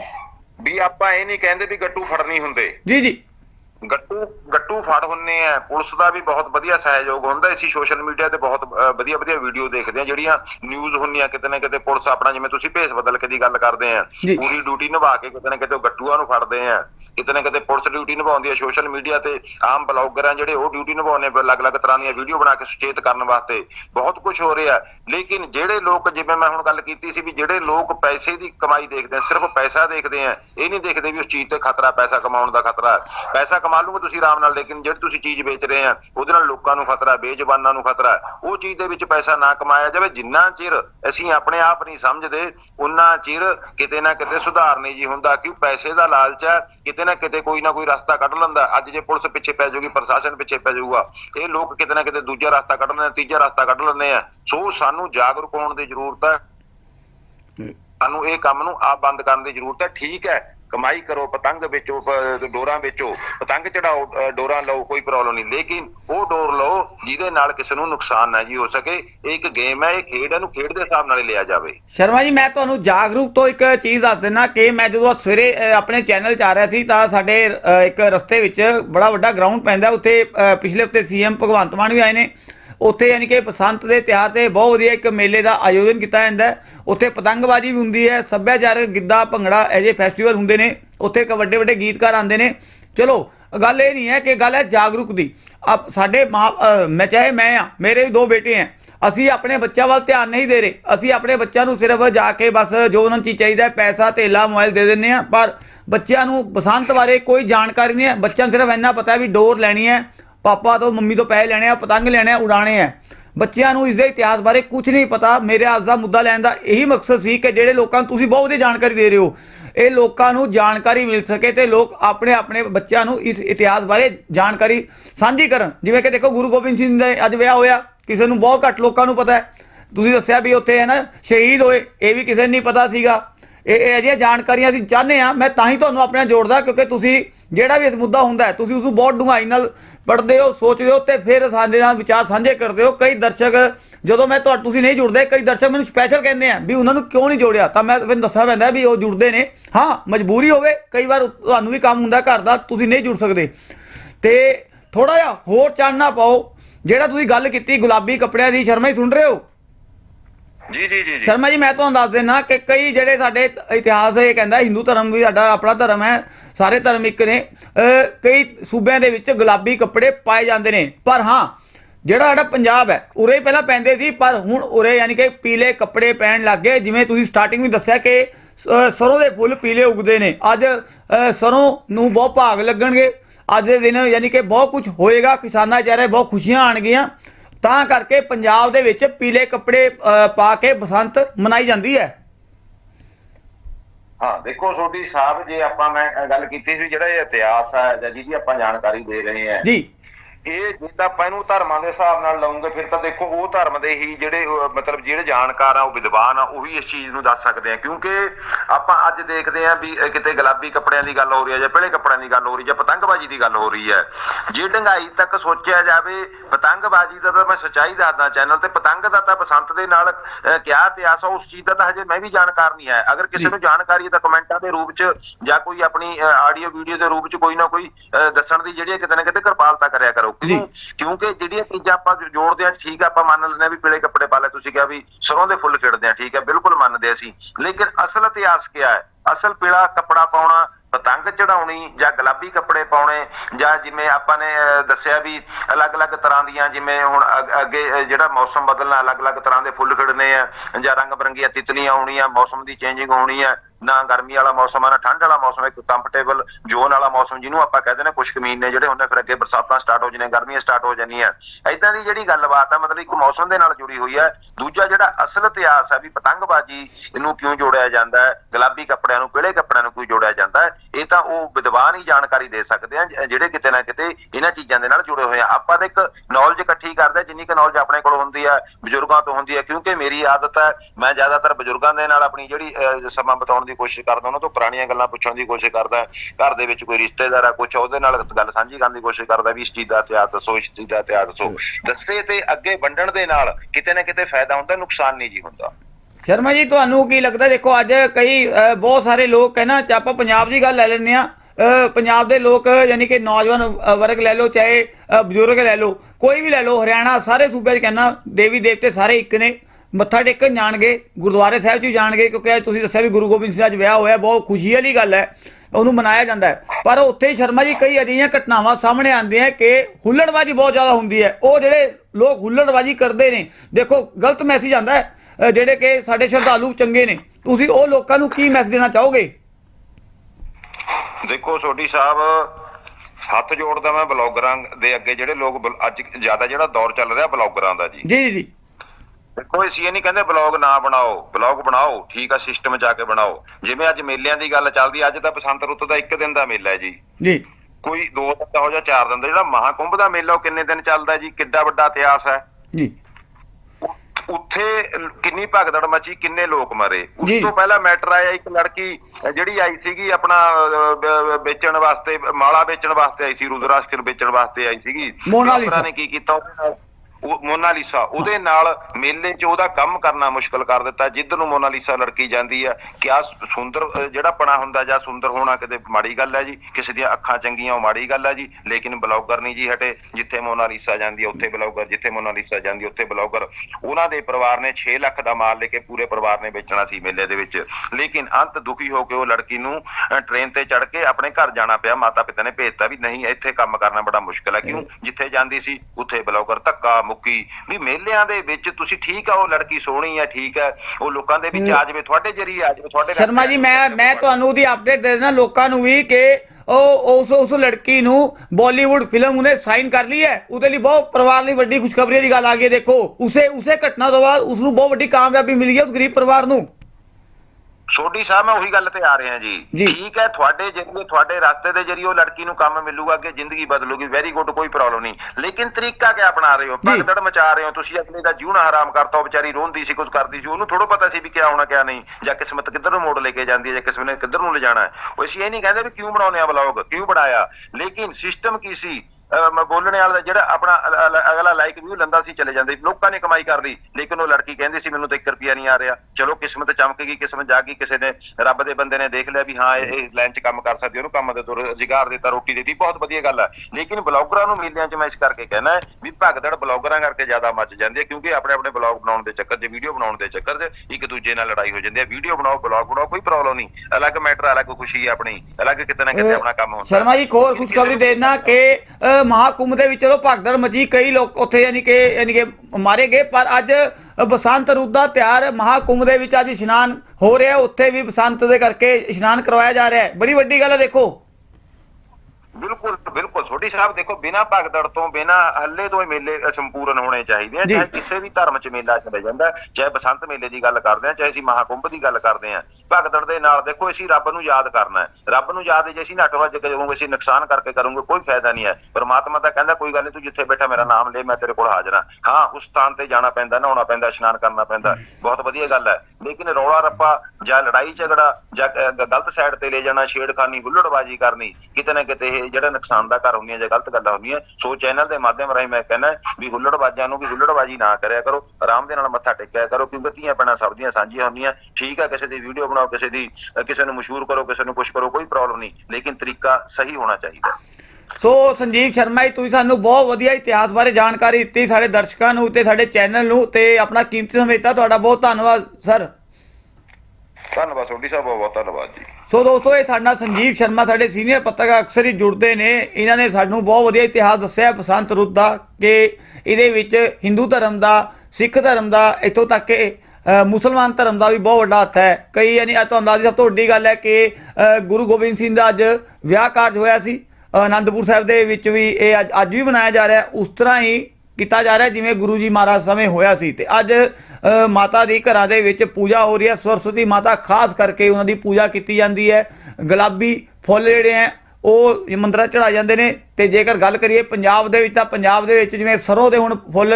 ਵੀ ਆਪਾਂ ਇਹ ਨਹੀਂ ਕਹਿੰਦੇ ਵੀ ਗੱਟੂ ਫੜਨੀ ਹੁੰਦੇ। ਜੀ ਜੀ। ਗੱਟੂ ਗੱਟੂ ਫੜ ਹੁੰਨੇ ਆ। ਪੁਲਿਸ ਦਾ ਵੀ ਬਹੁਤ ਵਧੀਆ ਸਹਿਯੋਗ ਹੁੰਦਾ। ਅਸੀਂ ਸੋਸ਼ਲ ਮੀਡੀਆ ਤੇ ਬਹੁਤ ਵਧੀਆ ਵਧੀਆ ਵੀਡੀਓ ਦੇਖਦੇ ਆ। ਜਿਹੜੀਆਂ ਨਿਊਜ਼ ਹੁੰਦੀਆਂ ਕਿਤੇ ਨਾ ਕਿਤੇ ਪੁਲਿਸ ਆਪਣਾ ਜਿਵੇਂ ਤੁਸੀਂ ਭੇਸ ਬਦਲ ਕੇ ਦੀ ਗੱਲ ਕਰਦੇ ਆ। ਪੂਰੀ ਡਿਊਟੀ ਨਿਭਾ ਕੇ ਕਿਤੇ ਨਾ ਕਿਤੇ ਗੱਟੂਆਂ ਨੂੰ ਫੜਦੇ ਆ। ਕਿਤੇ ਨਾ ਕਿਤੇ ਪੁਲਿਸ ਡਿਊਟੀ ਨਿਭਾਉਂਦੀ ਆ। ਸੋਸ਼ਲ ਮੀਡੀਆ ਤੇ ਆਮ ਬਲੌਗਰ ਆ ਜਿਹੜੇ ਉਹ ਡਿਊਟੀ ਨਿਭਾਉਂਦੇ ਆ ਅਲੱਗ-ਅਲੱਗ ਤਰ੍ਹਾਂ ਦੀਆਂ ਵੀਡੀਓ ਬਣਾ ਕੇ ਸੁਚੇਤ ਕਰਨ ਵਾਸਤੇ। ਬਹੁਤ ਕੁਝ ਹੋ ਰਿਹਾ। ਲੇਕਿਨ ਜਿਹੜੇ ਲੋਕ ਜਿਵੇਂ ਮੈਂ ਹੁਣ ਗੱਲ ਕੀਤੀ ਸੀ ਵੀ ਜਿਹੜੇ ਲੋਕ ਪੈਸੇ ਦੀ ਕਮਾਈ ਦੇਖਦੇ ਆ ਸਿਰਫ ਪੈਸਾ ਦੇਖਦੇ ਆ ਇਹ ਨਹੀਂ ਦੇਖਦੇ ਵੀ ਉਸ ਚੀਜ਼ ਤੇ ਖਤਰਾ ਪੈਸਾ ਕਮਾਉਣ ਦਾ ਖਤਰਾ। ਪੈਸਾ ਕਮਾ ਲੂਗੇ ਤੁਸੀਂ ਆਰਾਮ ਨਾਲ ਲੇਕਿਨ ਜਿਹੜੀ ਤੁਸੀਂ ਚੀਜ਼ ਵੇਚ ਰਹੇ ਆ ਉਹਦੇ ਨਾਲ ਲੋਕਾਂ ਨੂੰ ਖਤਰਾ ਬੇਜ਼ਬਾਨਾਂ ਨੂੰ ਖਤਰਾ ਹੈ। ਉਹ ਚੀਜ਼ ਦੇ ਵਿੱਚ ਪੈਸਾ ਨਾ ਕਮਾਇਆ ਜਾਵੇ ਜਿੰਨਾ ਚਿਰ ਅਸੀਂ ਆਪਣੇ ਆਪ ਨਹੀਂ ਸਮਝਦੇ ਉਨਾ ਚਿਰ ਕਿਤੇ ਨਾ ਕਿਤੇ ਸੁਧਾਰ ਨਹੀਂ ਜੀ ਹੁੰਦਾ ਕਿਉਂ ਪੈਸੇ ਦਾ ਲਾਲਚ ਹੈ ਕਿਤੇ ਨਾ ਕਿਤੇ ਕੋਈ ਨਾ ਕੋਈ ਰਸਤਾ ਕੱਢ ਲੈਂਦਾ ਅੱਜ ਜੇ ਪੁਲਿਸ ਪਿੱਛੇ ਪੈ ਜਾਊਗੀ ਪ੍ਰਸ਼ਾਸਨ ਪਿੱਛੇ ਪੈ ਜਾਊਗਾ ਇਹ ਲੋਕ ਕਿਤੇ ਨਾ ਕਿਤੇ ਦੂਜਾ ਰਸਤਾ ਕੱਢ ਲੈਂਦੇ ਤੀਜਾ ਰਸਤਾ ਕੱਢ ਲੈਂਦੇ ਆ। ਸੋ ਸਾਨੂੰ ਜਾਗਰੂਕ ਹੋਣ ਦੀ ਜ਼ਰੂਰਤ ਹੈ। ਸਾਨੂੰ ਇਹ ਕੰਮ ਨੂੰ ਆਪ ਬੰਦ ਕਰਨ ਦੀ ਜ਼ਰੂਰਤ ਹੈ। ਠੀਕ ਹੈ ਕਮਾਈ ਕਰੋ, ਪਤੰਗ ਵੇਚੋ ਡੋਰਾਂ ਵੇਚੋ, ਪਤੰਗ ਚੜਾਓ ਡੋਰਾਂ ਲਓ, ਕੋਈ ਪ੍ਰੋਬਲਮ ਨਹੀਂ। ਲੇਕਿਨ ਉਹ ਡੋਰ ਲਓ, ਜਿਹਦੇ ਨਾਲ ਕਿਸੇ ਨੂੰ ਨੁਕਸਾਨ ਨਾ ਜੀ ਹੋ ਸਕੇ। ਇਹ ਇੱਕ ਗੇਮ ਹੈ, ਇਹ ਖੇਡ ਹੈ ਖੇਡ ਦੇ ਹਿਸਾਬ ਨਾਲ ਲਿਆ ਜਾਵੇ। ਸ਼ਰਮਾ ਜੀ, ਮੈਂ ਤੁਹਾਨੂੰ ਜਾਗਰੂਕ ਤੋਂ ਇੱਕ ਚੀਜ਼ ਦੱਸ ਦਿੰਦਾ ਕਿ ਮੈਂ ਜਦੋਂ ਸਵੇਰੇ ਆਪਣੇ ਚੈਨਲ 'ਚ ਆ ਰਿਹਾ ਸੀ, ਤਾਂ ਸਾਡੇ ਇੱਕ ਰਸਤੇ ਵਿੱਚ ਬੜਾ ਵੱਡਾ ਗਰਾਊਂਡ ਪੈਂਦਾ ਉੱਥੇ ਪਿਛਲੇ ਹਫ਼ਤੇ ਸੀਐਮ ਭਗਵੰਤ ਮਾਨ ਵੀ ਆਏ ਨੇ। ਉੱਥੇ ਯਾਨੀ ਕਿ ਬਸੰਤ ਦੇ ਤਿਉਹਾਰ ਤੇ ਬਹੁਤ ਵਧੀਆ ਇੱਕ ਮੇਲੇ ਦਾ ਆਯੋਜਨ ਕੀਤਾ ਜਾਂਦਾ ਉੱਥੇ ਪਤੰਗਬਾਜ਼ੀ ਵੀ ਹੁੰਦੀ ਹੈ, ਸੱਭਿਆਚਾਰਕ ਗਿੱਧਾ, ਭੰਗੜਾ ਇਹ ਜਿਹੇ ਫੈਸਟੀਵਲ ਹੁੰਦੇ ਨੇ। ਉੱਥੇ ਇੱਕ ਵੱਡੇ ਵੱਡੇ ਗੀਤਕਾਰ ਆਉਂਦੇ ਨੇ। ਚਲੋ, ਗੱਲ ਇਹ ਨਹੀਂ ਹੈ ਕਿ ਗੱਲ ਹੈ ਜਾਗਰੂਕ ਦੀ। ਆਪ ਸਾਡੇ ਮਾਂ ਮੈਂ ਚਾਹੇ ਮੈਂ ਆ ਮੇਰੇ ਵੀ ਦੋ ਬੇਟੇ ਆ ਅਸੀਂ ਆਪਣੇ ਬੱਚਿਆਂ ਵੱਲ ਧਿਆਨ ਨਹੀਂ ਦੇ ਰਹੇ। ਅਸੀਂ ਆਪਣੇ ਬੱਚਿਆਂ ਨੂੰ ਸਿਰਫ ਜਾ ਕੇ ਬਸ ਜੋ ਉਹਨਾਂ ਨੂੰ ਚਾਹੀਦਾ ਪੈਸਾ, ਧੇਲਾ, ਮੋਬਾਈਲ ਦੇ ਦਿੰਦੇ ਆ ਪਰ ਬੱਚਿਆਂ ਨੂੰ ਬਸੰਤ ਬਾਰੇ ਕੋਈ ਜਾਣਕਾਰੀ ਨਹੀਂ ਹੈ। ਬੱਚਿਆਂ ਨੂੰ ਸਿਰਫ ਇੰਨਾ ਪਤਾ ਹੈ ਵੀ ਡੋਰ ਲੈਣੀ ਹੈ। ਪਾਪਾ ਤੋਂ ਮੰਮੀ ਤੋਂ ਪੈਸੇ ਲੈਣੇ ਆ, ਪਤੰਗ ਲੈਣੇ ਆ ਉਡਾਣੇ ਆ। ਬੱਚਿਆਂ ਨੂੰ ਇਸ ਦੇ ਇਤਿਹਾਸ ਬਾਰੇ ਕੁਝ ਨਹੀਂ ਪਤਾ। ਮੇਰੇ ਅੱਜ ਦਾ ਮੁੱਦਾ ਲੈਣ ਦਾ ਇਹੀ ਮਕਸਦ ਸੀ ਕਿ ਜਿਹੜੇ ਲੋਕਾਂ ਨੂੰ ਤੁਸੀਂ ਬਹੁਤ ਵਧੀਆ ਜਾਣਕਾਰੀ ਦੇ ਰਹੇ ਹੋ, ਇਹ ਲੋਕਾਂ ਨੂੰ ਜਾਣਕਾਰੀ ਮਿਲ ਸਕੇ ਤੇ ਲੋਕ ਆਪਣੇ ਆਪਣੇ ਬੱਚਿਆਂ ਨੂੰ ਇਸ ਇਤਿਹਾਸ ਬਾਰੇ ਜਾਣਕਾਰੀ ਸਾਂਝੀ ਕਰਨ। ਜਿਵੇਂ ਕਿ ਦੇਖੋ, ਗੁਰੂ ਗੋਬਿੰਦ ਸਿੰਘ ਦਾ ਅੱਜ ਵਿਆਹ ਹੋਇਆ। ਕਿਸੇ ਨੂੰ ਬਹੁਤ ਘੱਟ ਲੋਕਾਂ ਨੂੰ ਪਤਾ ਹੈ। ਤੁਸੀਂ ਦੱਸਿਆ ਵੀ ਉੱਥੇ ਹੈ ਨਾ, ਸ਼ਹੀਦ ਹੋਏ, ਇਹ ਵੀ ਕਿਸੇ ਨੂੰ ਨਹੀਂ ਪਤਾ ਸੀਗਾ। ਇਹ ਇਹ ਅਜਿਹੀਆਂ ਜਾਣਕਾਰੀਆਂ ਅਸੀਂ ਚਾਹੁੰਦੇ ਆ ਮੈਂ ਤਾਂ ਹੀ ਤੁਹਾਨੂੰ ਆਪਣੇ ਨਾਲ ਜੋੜਦਾ, ਕਿਉਂਕਿ ਤੁਸੀਂ ਜਿਹੜਾ ਵੀ ਇਸ ਮੁੱਦਾ ਹੁੰਦਾ ਤੁਸੀਂ ਉਸ ਨੂੰ ਬਹੁਤ ਡੂੰਘਾਈ ਨਾਲ ਪੜ੍ਹਦੇ ਹੋ, ਸੋਚਦੇ ਹੋ ਤੇ ਫਿਰ ਸਾਡੇ ਨਾਲ ਵਿਚਾਰ ਸਾਂਝੇ ਕਰਦੇ ਹੋ। ਕਈ ਦਰਸ਼ਕ, ਜਦੋਂ ਮੈਂ ਤੁਹਾਡੇ ਤੁਸੀਂ ਨਹੀਂ ਜੁੜਦੇ, ਕਈ ਦਰਸ਼ਕ ਮੈਨੂੰ ਸਪੈਸ਼ਲ ਕਹਿੰਦੇ ਆ ਵੀ ਉਹਨਾਂ ਨੂੰ ਕਿਉਂ ਨਹੀਂ ਜੋੜਿਆ? ਤਾਂ ਮੈਂ ਤੁਹਾਨੂੰ ਦੱਸਣਾ ਪੈਂਦਾ ਵੀ ਉਹ ਜੁੜਦੇ ਨੇ। ਹਾਂ, ਮਜਬੂਰੀ ਹੋਵੇ, ਕਈ ਵਾਰ ਤੁਹਾਨੂੰ ਵੀ ਕੰਮ ਹੁੰਦਾ ਘਰ ਦਾ, ਤੁਸੀਂ ਨਹੀਂ ਜੁੜ ਸਕਦੇ। ਤੇ ਥੋੜਾ ਜਿਹਾ ਹੋਰ ਚਾਨਣਾ ਪਾਓ, ਜਿਹੜਾ ਤੁਸੀਂ ਗੱਲ ਕੀਤੀ ਗੁਲਾਬੀ ਕੱਪੜਿਆਂ ਦੀ, ਸ਼ਰਮਾ ਹੀ ਸੁਣ ਰਹੇ ਹੋ? ਜੀ ਜੀ ਜੀ ਸ਼ਰਮਾ ਜੀ, ਮੈਂ ਤੁਹਾਨੂੰ ਦੱਸ ਦੇਣਾ ਕਿ ਕਈ ਜਿਹੜੇ ਸਾਡੇ ਇਤਿਹਾਸ ਇਹ ਕਹਿੰਦਾ ਹਿੰਦੂ ਧਰਮ ਵੀ ਸਾਡਾ ਆਪਣਾ ਧਰਮ ਹੈ, ਸਾਰੇ ਧਰਮ ਇੱਕ ਨੇ। ਕਈ ਸੂਬਿਆਂ ਦੇ ਵਿੱਚ ਗੁਲਾਬੀ ਕੱਪੜੇ ਪਾਏ ਜਾਂਦੇ ਨੇ। ਪਰ ਹਾਂ, ਜਿਹੜਾ ਸਾਡਾ ਪੰਜਾਬ ਹੈ, ਉਰੇ ਪਹਿਲਾਂ ਪੈਂਦੇ ਸੀ, ਪਰ ਹੁਣ ਉਰੇ ਯਾਨੀ ਕਿ ਪੀਲੇ ਕੱਪੜੇ ਪਹਿਨ ਲੱਗ ਗਏ। ਜਿਵੇਂ ਤੁਸੀਂ ਸਟਾਰਟਿੰਗ ਵਿੱਚ ਦੱਸਿਆ ਕਿ, ਅਹ ਸਰੋਂ ਦੇ ਫੁੱਲ ਪੀਲੇ ਉਗਦੇ ਨੇ। ਅੱਜ, ਅਹ ਸਰੋਂ ਨੂੰ ਬਹੁਤ ਭਾਗ ਲੱਗਣਗੇ। ਅੱਜ ਦੇ ਦਿਨ ਯਾਨੀ ਕਿ ਬਹੁਤ ਕੁਝ ਹੋਏਗਾ। ਕਿਸਾਨਾਂ ਚਾਰੇ ਬਹੁਤ ਖੁਸ਼ੀਆਂ ਆਣਗੀਆਂ ਤਾਂ ਕਰਕੇ ਪੰਜਾਬ ਦੇ ਵਿੱਚ ਪੀਲੇ ਕੱਪੜੇ ਪਾ ਕੇ ਬਸੰਤ ਮਨਾਈ ਜਾਂਦੀ ਹੈ। ਹਾਂ ਦੇਖੋ ਛੋਟੀ ਸਾਹਿਬ ਜੇ ਆਪਾਂ ਮੈਂ ਗੱਲ ਕੀਤੀ ਸੀ ਜਿਹੜਾ ਇਹ ਇਤਿਹਾਸ ਹੈ ਜਾਂ ਜਿਹਦੀ ਆਪਾਂ ਜਾਣਕਾਰੀ ਦੇ ਰਹੇ ਹਾਂ। ਜੀ। ਇਹ ਜੇ ਤਾਂ ਆਪਾਂ ਇਹਨੂੰ ਧਰਮਾਂ ਦੇ ਹਿਸਾਬ ਨਾਲ ਲਾਉਂਗੇ ਫਿਰ ਤਾਂ ਦੇਖੋ ਉਹ ਧਰਮ ਦੇ ਹੀ ਜਿਹੜੇ ਮਤਲਬ ਜਿਹੜੇ ਜਾਣਕਾਰ ਆ ਉਹ ਵਿਦਵਾਨ ਆ ਉਹੀ ਇਸ ਚੀਜ਼ ਨੂੰ ਦੱਸ ਸਕਦੇ ਆ। ਕਿਉਂਕਿ ਆਪਾਂ ਅੱਜ ਦੇਖਦੇ ਆ ਵੀ ਕਿਤੇ ਗੁਲਾਬੀ ਕੱਪੜਿਆਂ ਦੀ ਗੱਲ ਹੋ ਰਹੀ ਹੈ ਜਾਂ ਪੀਲੇ ਕੱਪੜਿਆਂ ਦੀ ਗੱਲ ਹੋ ਰਹੀ ਹੈ ਜਾਂ ਪਤੰਗਬਾਜ਼ੀ ਦੀ ਗੱਲ ਹੋ ਰਹੀ ਹੈ ਜੇ ਡੰਗਾਈ ਤੱਕ ਸੋਚਿਆ ਜਾਵੇ ਪਤੰਗਬਾਜ਼ੀ ਦਾ ਤਾਂ ਮੈਂ ਸੱਚਾਈ ਦੱਸਦਾ ਚੈਨਲ ਤੇ ਪਤੰਗ ਦਾ ਤਾਂ ਬਸੰਤ ਦੇ ਨਾਲ ਕਿਆ ਇਤਿਹਾਸ ਆ ਉਸ ਚੀਜ਼ ਦਾ ਤਾਂ ਹਜੇ ਮੈਂ ਵੀ ਜਾਣਕਾਰ ਨਹੀਂ ਹੈ। ਅਗਰ ਕਿਸੇ। ਨੂੰ ਜਾਣਕਾਰੀ ਹੈ ਤਾਂ ਕਮੈਂਟਾਂ ਦੇ ਰੂਪ 'ਚ ਜਾਂ ਕੋਈ ਆਪਣੀ ਆਡੀਓ ਵੀਡੀਓ ਦੇ ਰੂਪ 'ਚ ਕੋਈ ਨਾ ਕੋਈ ਦੱਸਣ ਦੀ ਜਿਹੜੀ ਕਿਤੇ ਨਾ ਕਿਤੇ ਕਿਰਪਾਲਤਾ ਕਰਿਆ ਕਰੋ। ਕਿਉਂ ਕਿਉਂਕਿ ਜਿਹੜੀਆਂ ਚੀਜ਼ਾਂ ਆਪਾਂ ਜੋੜਦੇ ਆ ਠੀਕ ਆ ਆਪਾਂ ਮੰਨ ਲੈਂਦੇ ਆ ਵੀ ਪੀਲੇ ਕੱਪੜੇ ਪਾ ਲੈ ਤੁਸੀਂ ਕਿਹਾ ਵੀ ਸਰੋਂ ਦੇ ਫੁੱਲ ਖਿੜਦੇ ਆ ਠੀਕ ਹੈ ਬਿਲਕੁਲ ਮੰਨਦੇ ਅਸੀਂ। ਲੇਕਿਨ ਅਸਲ ਇਤਿਹਾਸ ਕੀ ਹੈ? ਅਸਲ ਪੀਲਾ ਕੱਪੜਾ ਪਾਉਣਾ ਪਤੰਗ ਚੜਾਉਣੀ ਜਾਂ ਗੁਲਾਬੀ ਕੱਪੜੇ ਪਾਉਣੇ ਜਾਂ ਜਿਵੇਂ ਆਪਾਂ ਨੇ ਦੱਸਿਆ ਵੀ ਅਲੱਗ-ਅਲੱਗ ਤਰ੍ਹਾਂ ਦੀਆਂ ਜਿਵੇਂ ਹੁਣ ਅੱਗੇ ਜਿਹੜਾ ਮੌਸਮ ਬਦਲਣਾ ਅਲੱਗ-ਅਲੱਗ ਤਰ੍ਹਾਂ ਦੇ ਫੁੱਲ ਖਿੜਨੇ ਆ ਜਾਂ ਰੰਗ ਬਰੰਗੀਆਂ ਤਿਤਲੀਆਂ ਆਉਣੀਆਂ ਮੌਸਮ ਦੀ ਚੇਂਜਿੰਗ ਹੋਣੀ ਆ ਨਾ ਗਰਮੀ ਵਾਲਾ ਮੌਸਮ ਆ ਨਾ ਠੰਡ ਵਾਲਾ ਮੌਸਮ ਇੱਕ ਕੰਫਰਟੇਬਲ ਜ਼ੋਨ ਵਾਲਾ ਮੌਸਮ ਜਿਹਨੂੰ ਆਪਾਂ ਕਹਿੰਦੇ ਨੇ ਕੁਝ ਨੇ ਜਿਹੜੇ ਹੁੰਦੇ ਫਿਰ ਅੱਗੇ ਬਰਸਾਤਾਂ ਸਟਾਰਟ ਹੋ ਜਾਂਦੀਆਂ ਗਰਮੀਆਂ ਸਟਾਰਟ ਹੋ ਜਾਂਦੀਆਂ। ਐਦਾਂ ਦੀ ਜਿਹੜੀ ਗੱਲਬਾਤ ਆ ਮਤਲਬ ਇੱਕ ਮੌਸਮ ਦੇ ਨਾਲ ਜੁੜੀ ਹੋਈ ਹੈ ਦੂਜਾ ਜਿਹੜਾ ਅਸਲ ਇਤਿਹਾਸ ਹੈ ਵੀ ਪਤੰਗਬਾਜ਼ੀ ਇਹਨੂੰ ਕਿਉਂ ਜੋੜਿਆ ਜਾਂਦਾ ਹੈ ਗੁਲਾਬੀ ਕੱਪੜਿਆਂ ਨੂੰ ਪੀਲੇ ਕੱਪੜਿਆਂ ਨੂੰ ਕਿਉਂ ਜੋੜਿਆ ਜਾਂਦਾ ਹੈ ਇਹ ਤਾਂ ਉਹ ਵਿਦਵਾਨ ਹੀ ਜਾਣਕਾਰੀ ਦੇ ਸਕਦੇ ਆ ਜਿਹੜੇ ਕਿਤੇ ਨਾ ਕਿਤੇ ਇਹਨਾਂ ਚੀਜ਼ਾਂ ਦੇ ਨਾਲ ਜੁੜੇ ਹੋਏ ਆ। ਆਪਾਂ ਤਾਂ ਇੱਕ ਨੌਲੇਜ ਇਕੱਠੀ ਕਰਦੇ ਹਾਂ, ਜਿੰਨੀ ਕੁ ਨੌਲੇਜ ਆਪਣੇ ਕੋਲ ਹੁੰਦੀ ਹੈ ਬਜ਼ੁਰਗਾਂ ਤੋਂ ਹੁੰਦੀ ਹੈ ਕਿਉਂਕਿ ਮੇਰੀ ਆਦਤ ਹੈ ਮੈਂ ਜ਼ਿਆਦਾਤਰ ਬਜ਼ੁਰਗਾਂ ਦੇ ਨਾਲ ਆਪਣੀ ਜਿਹੜੀ ਸਮਾਂ ਬਿਤਾਉਣ ਦੀ ਕੋਸ਼ਿਸ਼ ਕਰਦਾ ਉਹਨਾਂ ਤੋਂ ਪੁਰਾਣੀਆਂ ਗੱਲਾਂ ਪੁੱਛਣ ਦੀ ਕੋਸ਼ਿਸ਼ ਕਰਦਾ ਘਰ ਦੇ ਵਿੱਚ ਕੋਈ ਰਿਸ਼ਤੇਦਾਰ ਆ ਕੁਛ ਉਹਦੇ ਨਾਲ ਗੱਲ ਸਾਂਝੀ ਕਰਨ ਦੀ ਕੋਸ਼ਿਸ਼ ਕਰਦਾ ਵੀ ਇਸ ਚੀਜ਼ ਦਾ ਇਤਿਹਾਸ ਦੱਸੋ ਇਸ ਚੀਜ਼ ਦਾ ਇਤਿਹਾਸ ਦੱਸੋ। ਦੱਸੇ ਤੇ ਅੱਗੇ ਵੰਡਣ ਦੇ ਨਾਲ ਕਿਤੇ ਨਾ ਕਿਤੇ ਫਾਇਦਾ ਹੁੰਦਾ ਨੁਕਸਾਨ ਨਹੀਂ ਜੀ ਹੁੰਦਾ। ਸ਼ਰਮਾ ਜੀ ਤੁਹਾਨੂੰ ਕੀ ਲੱਗਦਾ? ਦੇਖੋ ਅੱਜ ਕਈ ਬਹੁਤ ਸਾਰੇ ਲੋਕ ਚਾਹੇ ਆਪਾਂ ਪੰਜਾਬ ਦੀ ਗੱਲ ਲੈ ਲੈਂਦੇ ਆ ਪੰਜਾਬ ਦੇ ਲੋਕ ਯਾਨੀ ਕਿ ਨੌਜਵਾਨ ਵਰਗ ਲੈ ਲਓ ਚਾਹੇ ਬਜ਼ੁਰਗ ਲੈ ਲਓ ਕੋਈ ਵੀ ਲੈ ਲਓ ਹਰਿਆਣਾ ਸਾਰੇ ਸੂਬੇ 'ਚ ਕਹਿੰਦਾ ਦੇਵੀ ਦੇਵਤੇ ਸਾਰੇ ਇੱਕ ਨੇ। ਮੱਥਾ ਟੇਕਣ ਜਾਣਗੇ ਗੁਰਦੁਆਰੇ ਸਾਹਿਬ 'ਚ ਜਾਣਗੇ ਕਿਉਂਕਿ ਅੱਜ ਤੁਸੀਂ ਦੱਸਿਆ ਵੀ ਗੁਰੂ ਗੋਬਿੰਦ ਸਿੰਘ ਦਾ ਅੱਜ ਵਿਆਹ ਹੋਇਆ ਬਹੁਤ ਖੁਸ਼ੀ ਵਾਲੀ ਗੱਲ ਹੈ ਉਹਨੂੰ ਮਨਾਇਆ ਜਾਂਦਾ ਹੈ। ਪਰ ਉੱਥੇ ਹੀ ਸ਼ਰਮਾ ਜੀ ਕਈ ਅਜਿਹੀਆਂ ਘਟਨਾਵਾਂ ਸਾਹਮਣੇ ਆਉਂਦੀਆਂ ਕਿ ਹੁੱਲੜਬਾਜੀ ਬਹੁਤ ਜ਼ਿਆਦਾ ਹੁੰਦੀ ਹੈ। ਉਹ ਜਿਹੜੇ ਲੋਕ ਹੁੱਲੜਬਾਜੀ ਕਰਦੇ ਨੇ ਦੇਖੋ ਗਲਤ ਮੈਸੇਜ ਆਉਂਦਾ ਹੈ ਜਿਹੜੇ ਕਿ ਸਾਡੇ ਸ਼ਰਧਾਲੂ ਚੰਗੇ ਨੇ ਤੁਸੀਂ ਉਹ ਲੋਕਾਂ ਨੂੰ ਕੀ ਮੈਸੇਜ ਦੇਣਾ ਚਾਹੋਗੇ? ਦੇਖੋ ਸੋਢੀ ਸਾਹਿਬ ਹੱਥ ਜੋੜਦਾ ਮੈਂ ਬਲੌਗਰਾਂ ਦੇ ਅੱਗੇ ਜਿਹੜੇ ਲੋਕ ਅੱਜ ਜ਼ਿਆਦਾ ਜਿਹੜਾ ਦੌਰ ਚੱਲ ਰਿਹਾ ਬਲੌਗਰਾਂ ਦਾ ਜੀ ਜੀ ਜੀ। ਦੇਖੋ ਅਸੀਂ ਇਹ ਨਹੀਂ ਕਹਿੰਦੇ ਬਲੌਗ ਨਾ ਬਣਾਓ ਬਲੌਗ ਬਣਾਓ ਠੀਕ ਆ ਸਿਸਟਮ ਜਾ ਕੇ ਬਣਾਓ। ਜਿਵੇਂ ਅੱਜ ਮੇਲਿਆਂ ਦੀ ਗੱਲ ਚੱਲਦੀ ਅੱਜ ਤਾਂ ਬਸੰਤ ਰੁੱਤ ਦਾ ਇੱਕ ਦਿਨ ਦਾ ਮੇਲਾ ਹੈ ਜੀ। ਜੀ। ਕੋਈ ਦੋ ਦਿਨ ਦਾ ਹੋ ਜਾ ਚਾਰ ਦਿਨ ਦਾ ਜਿਹੜਾ ਮਹਾਕੁੰਭ ਦਾ ਮੇਲਾ ਉਹ ਕਿੰਨੇ ਦਿਨ ਚੱਲਦਾ ਜੀ? ਕਿੱਡਾ ਵੱਡਾ ਇਤਿਹਾਸ ਹੈ? ਜੀ। ਉੱਥੇ ਕਿੰਨੀ ਭਗਦੜ ਮਚੀ ਕਿੰਨੇ ਲੋਕ ਮਰੇ? ਉਸ। ਤੋਂ ਪਹਿਲਾਂ ਮੈਟਰ ਆਇਆ ਇੱਕ ਲੜਕੀ ਜਿਹੜੀ ਆਈ ਸੀਗੀ ਆਪਣਾ ਵੇਚਣ ਵਾਸਤੇ ਮਾਲਾ ਵੇਚਣ ਵਾਸਤੇ ਆਈ ਸੀ ਰੁਦਰਾਸ਼ਕਰ ਵੇਚਣ ਵਾਸਤੇ ਆਈ ਸੀਗੀ। ਮੋਨਾਲੀਸਾ। ਨੇ ਕੀ ਕੀਤਾ ਉਹਦੇ ਨਾਲ? ਮੋਨਾਲੀਸਾ ਉਹਦੇ ਨਾਲ ਮੇਲੇ 'ਚ ਉਹਦਾ ਕੰਮ ਕਰਨਾ ਮੁਸ਼ਕਲ ਕਰ ਦਿੱਤਾ ਜਿੱਦ ਨੂੰ ਮੋਨਾਲੀਸਾ ਲੜਕੀ ਜਾਂਦੀ ਹੈ ਕਿਆ ਸੁੰਦਰ ਜਿਹੜਾ ਪਣਾ ਹੁੰਦਾ ਜਾਂ ਸੁੰਦਰ ਹੋਣਾ ਕਿਤੇ ਮਾੜੀ ਗੱਲ ਹੈ ਜੀ ਕਿਸੇ ਦੀਆਂ ਅੱਖਾਂ ਚੰਗੀਆਂ ਉਹ ਮਾੜੀ ਗੱਲ ਹੈ ਜੀ ਲੇਕਿਨ ਬਲੌਗਰ ਨਹੀਂ ਜੀ ਹਟੇ ਜਿੱਥੇ ਮੋਨਾਲੀਸਾ ਜਾਂਦੀ ਹੈ ਉੱਥੇ ਬਲੌਗਰ ਜਿੱਥੇ ਮੋਨਾਲੀਸਾ ਜਾਂਦੀ ਉੱਥੇ ਬਲੌਗਰ। ਉਹਨਾਂ ਦੇ ਪਰਿਵਾਰ ਨੇ 6 ਲੱਖ ਦਾ ਮਾਲ ਲੈ ਕੇ ਪੂਰੇ ਪਰਿਵਾਰ ਨੇ ਵੇਚਣਾ ਸੀ ਮੇਲੇ ਦੇ ਵਿੱਚ। ਲੇਕਿਨ ਅੰਤ ਦੁਖੀ ਹੋ ਕੇ ਉਹ ਲੜਕੀ ਨੂੰ ਟ੍ਰੇਨ ਤੇ ਚੜ ਕੇ ਆਪਣੇ ਘਰ ਜਾਣਾ ਪਿਆ ਮਾਤਾ ਪਿਤਾ ਨੇ ਭੇਜਤਾ ਵੀ ਨਹੀਂ ਇੱਥੇ ਕੰਮ ਕਰਨਾ ਬੜਾ ਮੁਸ਼ਕਲ ਹੈ ਕਿਉਂ? ਜਿੱਥੇ ਜਾਂਦੀ ਸੀ ਉੱਥੇ ਬਲੌਗਰ ਧੱਕਾ ਮੁੱਕੀ। ਵੀ ਮੇਲਿਆਂ ਦੇ ਵਿੱਚ ਤੁਸੀਂ ਠੀਕ ਆ ਉਹ ਲੜਕੀ ਸੋਹਣੀ ਆ ਠੀਕ ਹੈ ਉਹ ਲੋਕਾਂ ਦੇ ਵਿੱਚ ਆ ਜਾਵੇ ਤੁਹਾਡੇ ਜਰੀਏ ਆ ਜਾਵੇ ਤੁਹਾਡੇ ਸ਼ਰਮਾ ਜੀ ਮੈਂ ਮੈਂ ਤੁਹਾਨੂੰ ਉਹਦੀ ਅਪਡੇਟ ਦੇ ਦੇਣਾ ਲੋਕਾਂ ਨੂੰ ਵੀ ਕਿ ਉਹ ਉਸ ਉਸ ਲੜਕੀ ਨੂੰ ਬਾਲੀਵੁੱਡ ਫਿਲਮ ਉਹਨੇ ਸਾਈਨ ਕਰ ਲਈ ਹੈ। ਉਹਦੇ ਲਈ ਬਹੁਤ ਪਰਿਵਾਰ ਲਈ ਵੱਡੀ ਖੁਸ਼ਖਬਰੀ ਦੀ ਗੱਲ ਆ ਗਈ ਦੇਖੋ ਉਸੇ ਉਸੇ ਘਟਨਾ ਤੋਂ ਬਾਅਦ ਉਸ ਨੂੰ ਬਹੁਤ ਵੱਡੀ ਕਾਮਯਾਬੀ ਮਿਲੀ ਹੈ ਉਸ ਗਰੀਬ ਪਰਿਵਾਰ ਨੂੰ। ਸੋਢੀ ਸਾਹਿਬ ਮੈਂ ਉਹੀ ਗੱਲ ਤੇ ਆ ਰਿਹਾ ਜੀ। ਠੀਕ ਹੈ ਤੁਹਾਡੇ ਜਰੀਏ ਤੁਹਾਡੇ ਰਸਤੇ ਦੇ ਜਰੀਏ ਉਹ ਲੜਕੀ ਨੂੰ ਕੰਮ ਮਿਲੂਗਾ ਕਿ ਜ਼ਿੰਦਗੀ ਬਦਲੂਗੀ। ਵੈਰੀ ਗੁੱਡ ਕੋਈ ਪ੍ਰੋਬਲਮ ਨਹੀਂ। ਲੇਕਿਨ ਤਰੀਕਾ ਕਿਆ ਅਪਣਾ ਰਹੇ ਹੋ। ਭਗਦੜ ਮਚਾ ਰਹੇ ਹੋ ਤੁਸੀਂ ਅਗਲੇ ਦਾ ਜਿਉਣਾ ਹਰਾਮ ਕਰਤਾ ਉਹ ਵਿਚਾਰੀ ਰੋਂਦੀ ਸੀ ਕੁਝ ਕਰਦੀ ਸੀ ਉਹਨੂੰ ਥੋੜਾ ਪਤਾ ਸੀ ਵੀ ਕਿਆ ਹੋਣਾ ਕਿਆ ਨਹੀਂ। ਜਾਂ ਕਿਸਮਤ ਕਿੱਧਰ ਨੂੰ ਮੋੜ ਲੈ ਕੇ ਜਾਂਦੀ ਹੈ ਜਾਂ ਕਿਸਮਤ ਨੇ ਕਿੱਧਰ ਨੂੰ ਲਿਜਾਣਾ ਹੈ। ਉਹ ਅਸੀਂ ਇਹ ਨਹੀਂ ਕਹਿੰਦੇ ਵੀ ਕਿਉਂ ਬਣਾਉਂਦੇ ਆ ਬਲੌਗ ਕਿਉਂ ਬਣਾਇਆ। ਲੇਕਿਨ ਸਿਸਟਮ ਕੀ ਸੀ? ਬੋਲਣੇ ਵਾਲਾ ਦਾ ਜਿਹੜਾ ਆਪਣਾ ਅਗਲਾ ਲਾਈਕ ਵੀ ਲੰਦਾ ਸੀ ਚਲੇ ਜਾਂਦੇ। ਲੋਕਾਂ ਨੇ ਕਮਾਈ ਕਰ ਲਈ ਲੇਕਿਨ ਉਹ ਲੜਕੀ ਕਹਿੰਦੀ ਸੀ ਮੈਨੂੰ ਤਾਂ 1 ਰੁਪਿਆ ਨਹੀਂ ਆ ਰਿਹਾ। ਚਲੋ ਕਿਸਮਤ ਚਮਕ ਗਈ ਕਿਸਮਤ ਜਾ ਗਈ ਕਿਸੇ ਨੇ ਰੱਬ ਦੇ ਬੰਦੇ ਨੇ ਦੇਖ ਲਿਆ ਵੀ ਹਾਂ ਇਹ ਲਾਈਨ 'ਚ ਕੰਮ ਕਰ ਸਕਦੀ ਉਹਨੂੰ ਕੰਮ ਦੇ ਤੋਂ ਰੁਜ਼ਗਾਰ ਦਿੱਤਾ ਰੋਟੀ ਦਿੱਤੀ ਬਹੁਤ ਵਧੀਆ ਗੱਲ ਹੈ। ਲੇਕਿਨ ਬਲੌਗਰਾਂ ਨੂੰ ਮੇਲਿਆਂ 'ਚ ਮੈਂ ਇਸ ਕਰਕੇ ਕਹਿਣਾ ਵੀ ਭਗਦੜ ਬਲੌਗਰਾਂ ਕਰਕੇ ਜ਼ਿਆਦਾ ਮੱਚ ਜਾਂਦੀ ਹੈ ਕਿਉਂਕਿ ਆਪਣੇ ਆਪਣੇ ਬਲੌਗ ਬਣਾਉਣ ਦੇ ਚੱਕਰ 'ਚ ਵੀਡੀਓ ਬਣਾਉਣ ਦੇ ਚੱਕਰ 'ਚ ਇੱਕ ਦੂਜੇ ਨਾਲ ਲੜਾਈ ਹੋ ਜਾਂਦੀ ਹੈ। ਵੀਡੀਓ ਬਣਾਓ ਬਲੌਗ ਬਣਾਓ ਕੋਈ ਪ੍ਰੋਬਲਮ ਨਹੀਂ। ਅਲੱਗ ਮੈਟਰ ਅਲੱਗ ਖੁਸ਼ੀ ਆਪਣੀ ਅਲੱਗ ਕਿਤੇ ਨਾ ਕਿਤੇ ਆਪਣਾ ਕੰਮ ਹੁੰਦਾ। ਸ਼ਰਮਾ ਜੀ ਹੋਰ ਖੁਸ਼ਖਬਰੀ ਦੇ ਦੇਣਾ ਕਿ ਮਹਾਕੁੰਭ ਦੇ ਵਿੱਚ ਚਲੋ ਭਗਦੜ ਮਚੀ ਕਈ ਲੋਕ ਉੱਥੇ ਯਾਨੀ ਕਿ ਯਾਨੀ ਕਿ ਮਾਰੇ ਗਏ, ਪਰ ਅੱਜ ਬਸੰਤ ਰੂਪ ਦਾ ਤਿਉਹਾਰ ਮਹਾਕੁੰਭ ਦੇ ਵਿੱਚ ਅੱਜ ਇਸ਼ਨਾਨ ਹੋ ਰਿਹਾ। ਉੱਥੇ ਵੀ ਬਸੰਤ ਦੇ ਕਰਕੇ ਇਸ਼ਨਾਨ ਕਰਵਾਇਆ ਜਾ ਰਿਹਾ ਹੈ। ਬੜੀ ਵੱਡੀ ਗੱਲ ਹੈ, ਦੇਖੋ। ਬਿਲਕੁਲ ਬਿਲਕੁਲ। ਛੋਟੀ ਸਾਹਿਬ ਦੇਖੋ ਬਿਨਾ ਭਗਦੜ ਤੋਂ ਬਿਨਾ ਹੱਲੇ ਤੋਂ ਹੀ ਮੇਲੇ ਸੰਪੂਰਨ ਹੋਣੇ ਚਾਹੀਦੇ ਆ। ਚਾਹੇ ਕਿਸੇ ਵੀ ਧਰਮ 'ਚ ਮੇਲਾ ਚਲੇ ਜਾਂਦਾ ਚਾਹੇ ਬਸੰਤ ਮੇਲੇ ਦੀ ਗੱਲ ਕਰਦੇ ਆ ਚਾਹੇ ਅਸੀਂ ਮਹਾਕੁੰਭ ਦੀ ਗੱਲ ਕਰਦੇ ਆ। ਭਗਦੜ ਦੇ ਨਾਲ ਦੇਖੋ ਅਸੀਂ ਰੱਬ ਨੂੰ ਯਾਦ ਕਰਨਾ ਹੈ। ਰੱਬ ਨੂੰ ਯਾਦ ਜੇ ਅਸੀਂ ਕੇ ਕਰੂਗੇ ਅਸੀਂ ਨੁਕਸਾਨ ਕਰਕੇ ਕਰੂਗੇ ਕੋਈ ਫਾਇਦਾ ਨਹੀਂ ਹੈ। ਪਰਮਾਤਮਾ ਤਾਂ ਕਹਿੰਦਾ ਕੋਈ ਗੱਲ ਨਹੀਂ ਤੂੰ ਜਿੱਥੇ ਬੈਠਾ ਮੇਰਾ ਨਾਮ ਲੈ ਮੈਂ ਤੇਰੇ ਕੋਲ ਹਾਜ਼ਰ ਹਾਂ। ਹਾਂ ਉਸ ਸਥਾਨ ਤੇ ਜਾਣਾ ਪੈਂਦਾ ਨਹਾਉਣਾ ਪੈਂਦਾ ਇਸ਼ਨਾਨ ਕਰਨਾ ਪੈਂਦਾ। ਬਹੁਤ ਵਧੀਆ ਗੱਲ ਹੈ। ਲੇਕਿਨ ਰੌਲਾ ਰੱਪਾ ਜਾਂ ਲੜਾਈ ਝਗੜਾ ਜਾਂ ਗਲਤ ਸਾਈਡ ਤੇ ਲੈ ਜਾਣਾ ਛੇੜਖਾਨੀ ਹੁੱਲੜਬਾਜ਼ੀ ਕਰਨੀ ਕਿਤੇ ਨਾ ਕਿਤੇ ਇਹ ਜਿਹੜਾ ਨੁਕਸਾਨ ਦਾ ਘਰ ਹੁੰਦੀਆਂ ਜਾਂ ਗਲਤ ਗੱਲਾਂ ਹੁੰਦੀਆਂ ਸੋ ਚੈਨਲ ਦੇ ਮਾਧਿਅਮ ਰਾਹੀਂ ਮੈਂ ਕਹਿੰਦਾ ਵੀ ਹੁੱਲੜਬਾਜ਼ਾਂ ਨੂੰ ਵੀ ਹੁੱਲੜਬਾਜ਼ੀ ਨਾ ਕਰਿਆ ਕਰੋ ਆਰਾਮ ਦੇ ਨਾਲ ਮੱਥਾ ਟੇਕਿਆ ਕਰੋ ਕਿਉਂਕਿ ਧੀਆਂ ਪੈਣਾ ਸਭ ਦੀਆਂ ਸਾਂਝੀਆਂ ਹੁੰਦੀਆਂ। ਠੀਕ ਹੈ ਕਿਸੇ ਦੀ ਵੀਡੀਓ ਬਣਾਓ ਕਿਸੇ ਦੀ ਕਿਸੇ ਨੂੰ ਮਸ਼ਹੂਰ ਕਰੋ ਕਿਸੇ ਨੂੰ ਕੁਛ ਕਰੋ ਕੋਈ ਪ੍ਰੋਬਲਮ ਨਹੀਂ ਲੇਕਿਨ ਤਰੀਕਾ ਸਹੀ ਹੋਣਾ ਚਾਹੀਦਾ। ਸੋ ਸੰਜੀਵ ਸ਼ਰਮਾ ਜੀ ਤੁਸੀਂ ਸਾਨੂੰ ਬਹੁਤ ਵਧੀਆ ਇਤਿਹਾਸ ਬਾਰੇ ਜਾਣਕਾਰੀ ਦਿੱਤੀ ਸਾਡੇ ਦਰਸ਼ਕਾਂ ਨੂੰ ਤੇ ਸਾਡੇ ਚੈਨਲ ਨੂੰ ਤੇ ਆਪਣਾ ਕੀਮਤੀ ਸਮੇਂ ਦਿੱਤਾ ਤੁਹਾਡਾ ਬਹੁਤ ਧੰਨਵਾਦ ਸਰ। ਧੰਨਵਾਦ ਸੋਢੀ ਸਾਹਿਬ ਬਹੁਤ ਬਹੁਤ ਧੰਨਵਾਦ ਜੀ। ਸੋ ਦੋਸਤੋ ਇਹ ਸਾਡਾ ਸੰਜੀਵ ਸ਼ਰਮਾ ਸਾਡੇ ਸੀਨੀਅਰ ਪੱਤਰਕਾਰ ਅਕਸਰ ਹੀ ਜੁੜਦੇ ਨੇ। ਇਹਨਾਂ ਨੇ ਸਾਨੂੰ ਬਹੁਤ ਵਧੀਆ ਇਤਿਹਾਸ ਦੱਸਿਆ ਬਸੰਤ ਰੁੱਤ ਦਾ ਕਿ ਇਹਦੇ ਵਿੱਚ ਹਿੰਦੂ ਧਰਮ ਦਾ ਸਿੱਖ ਧਰਮ ਦਾ ਇੱਥੋਂ ਤੱਕ ਕਿ ਮੁਸਲਮਾਨ ਧਰਮ ਦਾ ਵੀ ਬਹੁਤ ਵੱਡਾ ਹੱਥ ਹੈ। ਕਈ ਯਾਨੀ ਤੁਹਾਨੂੰ ਦੱਸਦੀ ਸਭ ਤੋਂ ਵੱਡੀ ਗੱਲ ਹੈ ਕਿ ਗੁਰੂ ਗੋਬਿੰਦ ਸਿੰਘ ਦਾ ਅੱਜ ਵਿਆਹ ਕਾਰਜ ਹੋਇਆ ਸੀ। ਅ, ਅਨੰਦਪੁਰ ਸਾਹਿਬ ਦੇ ਵਿੱਚ ਵੀ ਇਹ ਅੱਜ ਅੱਜ ਵੀ ਮਨਾਇਆ ਜਾ ਰਿਹਾ। ਉਸ ਤਰ੍ਹਾਂ ਹੀ ਕੀਤਾ ਜਾ ਰਿਹਾ ਜਿਵੇਂ ਗੁਰੂ ਜੀ ਮਹਾਰਾਜ ਸਮੇਂ ਹੋਇਆ ਸੀ ਤੇ ਅੱਜ ਮਾਤਾ ਦੀ ਘਰਾਂ ਦੇ ਵਿੱਚ ਪੂਜਾ ਹੋ ਰਹੀ ਹੈ, ਸਰਸਵਤੀ ਮਾਤਾ ਖਾਸ ਕਰਕੇ ਉਹਨਾਂ ਦੀ ਪੂਜਾ ਕੀਤੀ ਜਾਂਦੀ ਹੈ। ਗੁਲਾਬੀ ਫੁੱਲ ਜਿਹੜੇ ਹੈ, ਉਹ ਮੰਦਰਾਂ ਚੜਾ ਜਾਂਦੇ ਨੇ ਤੇ ਜੇਕਰ ਗੱਲ ਕਰੀਏ ਪੰਜਾਬ ਦੇ ਵਿੱਚ ਤਾਂ ਪੰਜਾਬ ਦੇ ਵਿੱਚ ਜਿਵੇਂ ਸਰੋਂ ਦੇ ਹੁਣ ਫੁੱਲ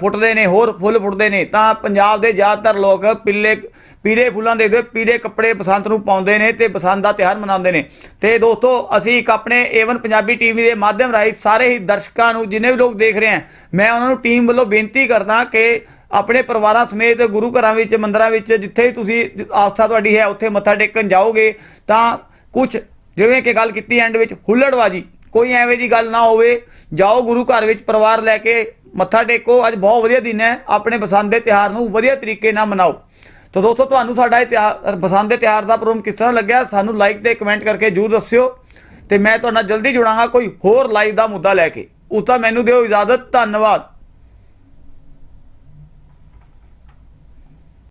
ਫੁੱਟਦੇ ਨੇ, ਹੋਰ ਫੁੱਲ ਫੁੱਟਦੇ ਨੇ ਤਾਂ ਪੰਜਾਬ ਦੇ ਜ਼ਿਆਦਾਤਰ ਲੋਕ ਪਿੱਲੇ ਪੀਲੇ ਫੁੱਲਾਂ ਦੇ ਦੇ ਪੀਲੇ ਕੱਪੜੇ ਬਸੰਤ ਨੂੰ ਪਾਉਂਦੇ ਨੇ ਤੇ ਬਸੰਤ ਦਾ ਤਿਉਹਾਰ ਮਨਾਉਂਦੇ ਨੇ। ਤੇ ਦੋਸਤੋ, ਅਸੀਂ ਇੱਕ ਆਪਣੇ ਏਵਨ ਪੰਜਾਬੀ ਟੀਵੀ ਦੇ ਮਾਧਿਅਮ ਰਾਹੀਂ ਸਾਰੇ ਹੀ ਦਰਸ਼ਕਾਂ ਨੂੰ, ਜਿੰਨੇ ਵੀ ਲੋਕ ਦੇਖ ਰਹੇ ਹਨ ਮੈਂ ਉਹਨਾਂ ਨੂੰ ਟੀਮ ਵੱਲੋਂ ਬੇਨਤੀ ਕਰਦਾ ਕਿ ਆਪਣੇ ਪਰਿਵਾਰਾਂ ਸਮੇਤ ਗੁਰੂ ਘਰਾਂ ਵਿੱਚ, ਮੰਦਰਾਂ ਵਿੱਚ, ਜਿੱਥੇ ਵੀ ਤੁਸੀਂ ਆਸਥਾ ਤੁਹਾਡੀ ਹੈ, ਉੱਥੇ ਮੱਥਾ ਟੇਕਣ ਜਾਓਗੇ, ਤਾਂ ਕੁਝ ਜਿਵੇਂ ਕਿ ਗੱਲ ਕੀਤੀ ਐਂਡ ਵਿੱਚ, ਹੁੱਲੜਬਾਜੀ, ਕੋਈ ਐਵੇਂ ਦੀ ਗੱਲ ਨਾ ਹੋਵੇ। ਜਾਓ ਗੁਰੂ ਘਰ ਵਿੱਚ ਪਰਿਵਾਰ ਲੈ ਕੇ ਮੱਥਾ ਟੇਕੋ। ਅੱਜ ਬਹੁਤ ਵਧੀਆ ਦਿਨ ਹੈ। ਆਪਣੇ ਪਸੰਦ ਦੇ ਤਿਉਹਾਰ ਨੂੰ ਵਧੀਆ ਤਰੀਕੇ ਨਾਲ ਮਨਾਓ। ਤਾਂ ਦੋਸਤੋ, ਤੁਹਾਨੂੰ ਸਾਡਾ ਇਹ ਤਿਉਹਾਰ ਪਸੰਦ ਦੇ ਤਿਉਹਾਰ ਦਾ ਪ੍ਰੋਗਰਾਮ ਕਿਸ ਤਰ੍ਹਾਂ ਲੱਗਿਆ, ਸਾਨੂੰ ਲਾਈਕ ਤੇ ਕਮੈਂਟ ਕਰਕੇ ਜਰੂਰ ਦੱਸਿਓ ਤੇ ਮੈਂ ਤੁਹਾਡਾ ਜਲਦੀ ਜੁੜਾਂਗਾ ਕੋਈ ਹੋਰ ਲਾਈਵ ਦਾ ਮੁੱਦਾ ਲੈ ਕੇ। ਉਸ ਦਾ ਮੈਨੂੰ ਦਿਓ ਇਜਾਜ਼ਤ, ਧੰਨਵਾਦ।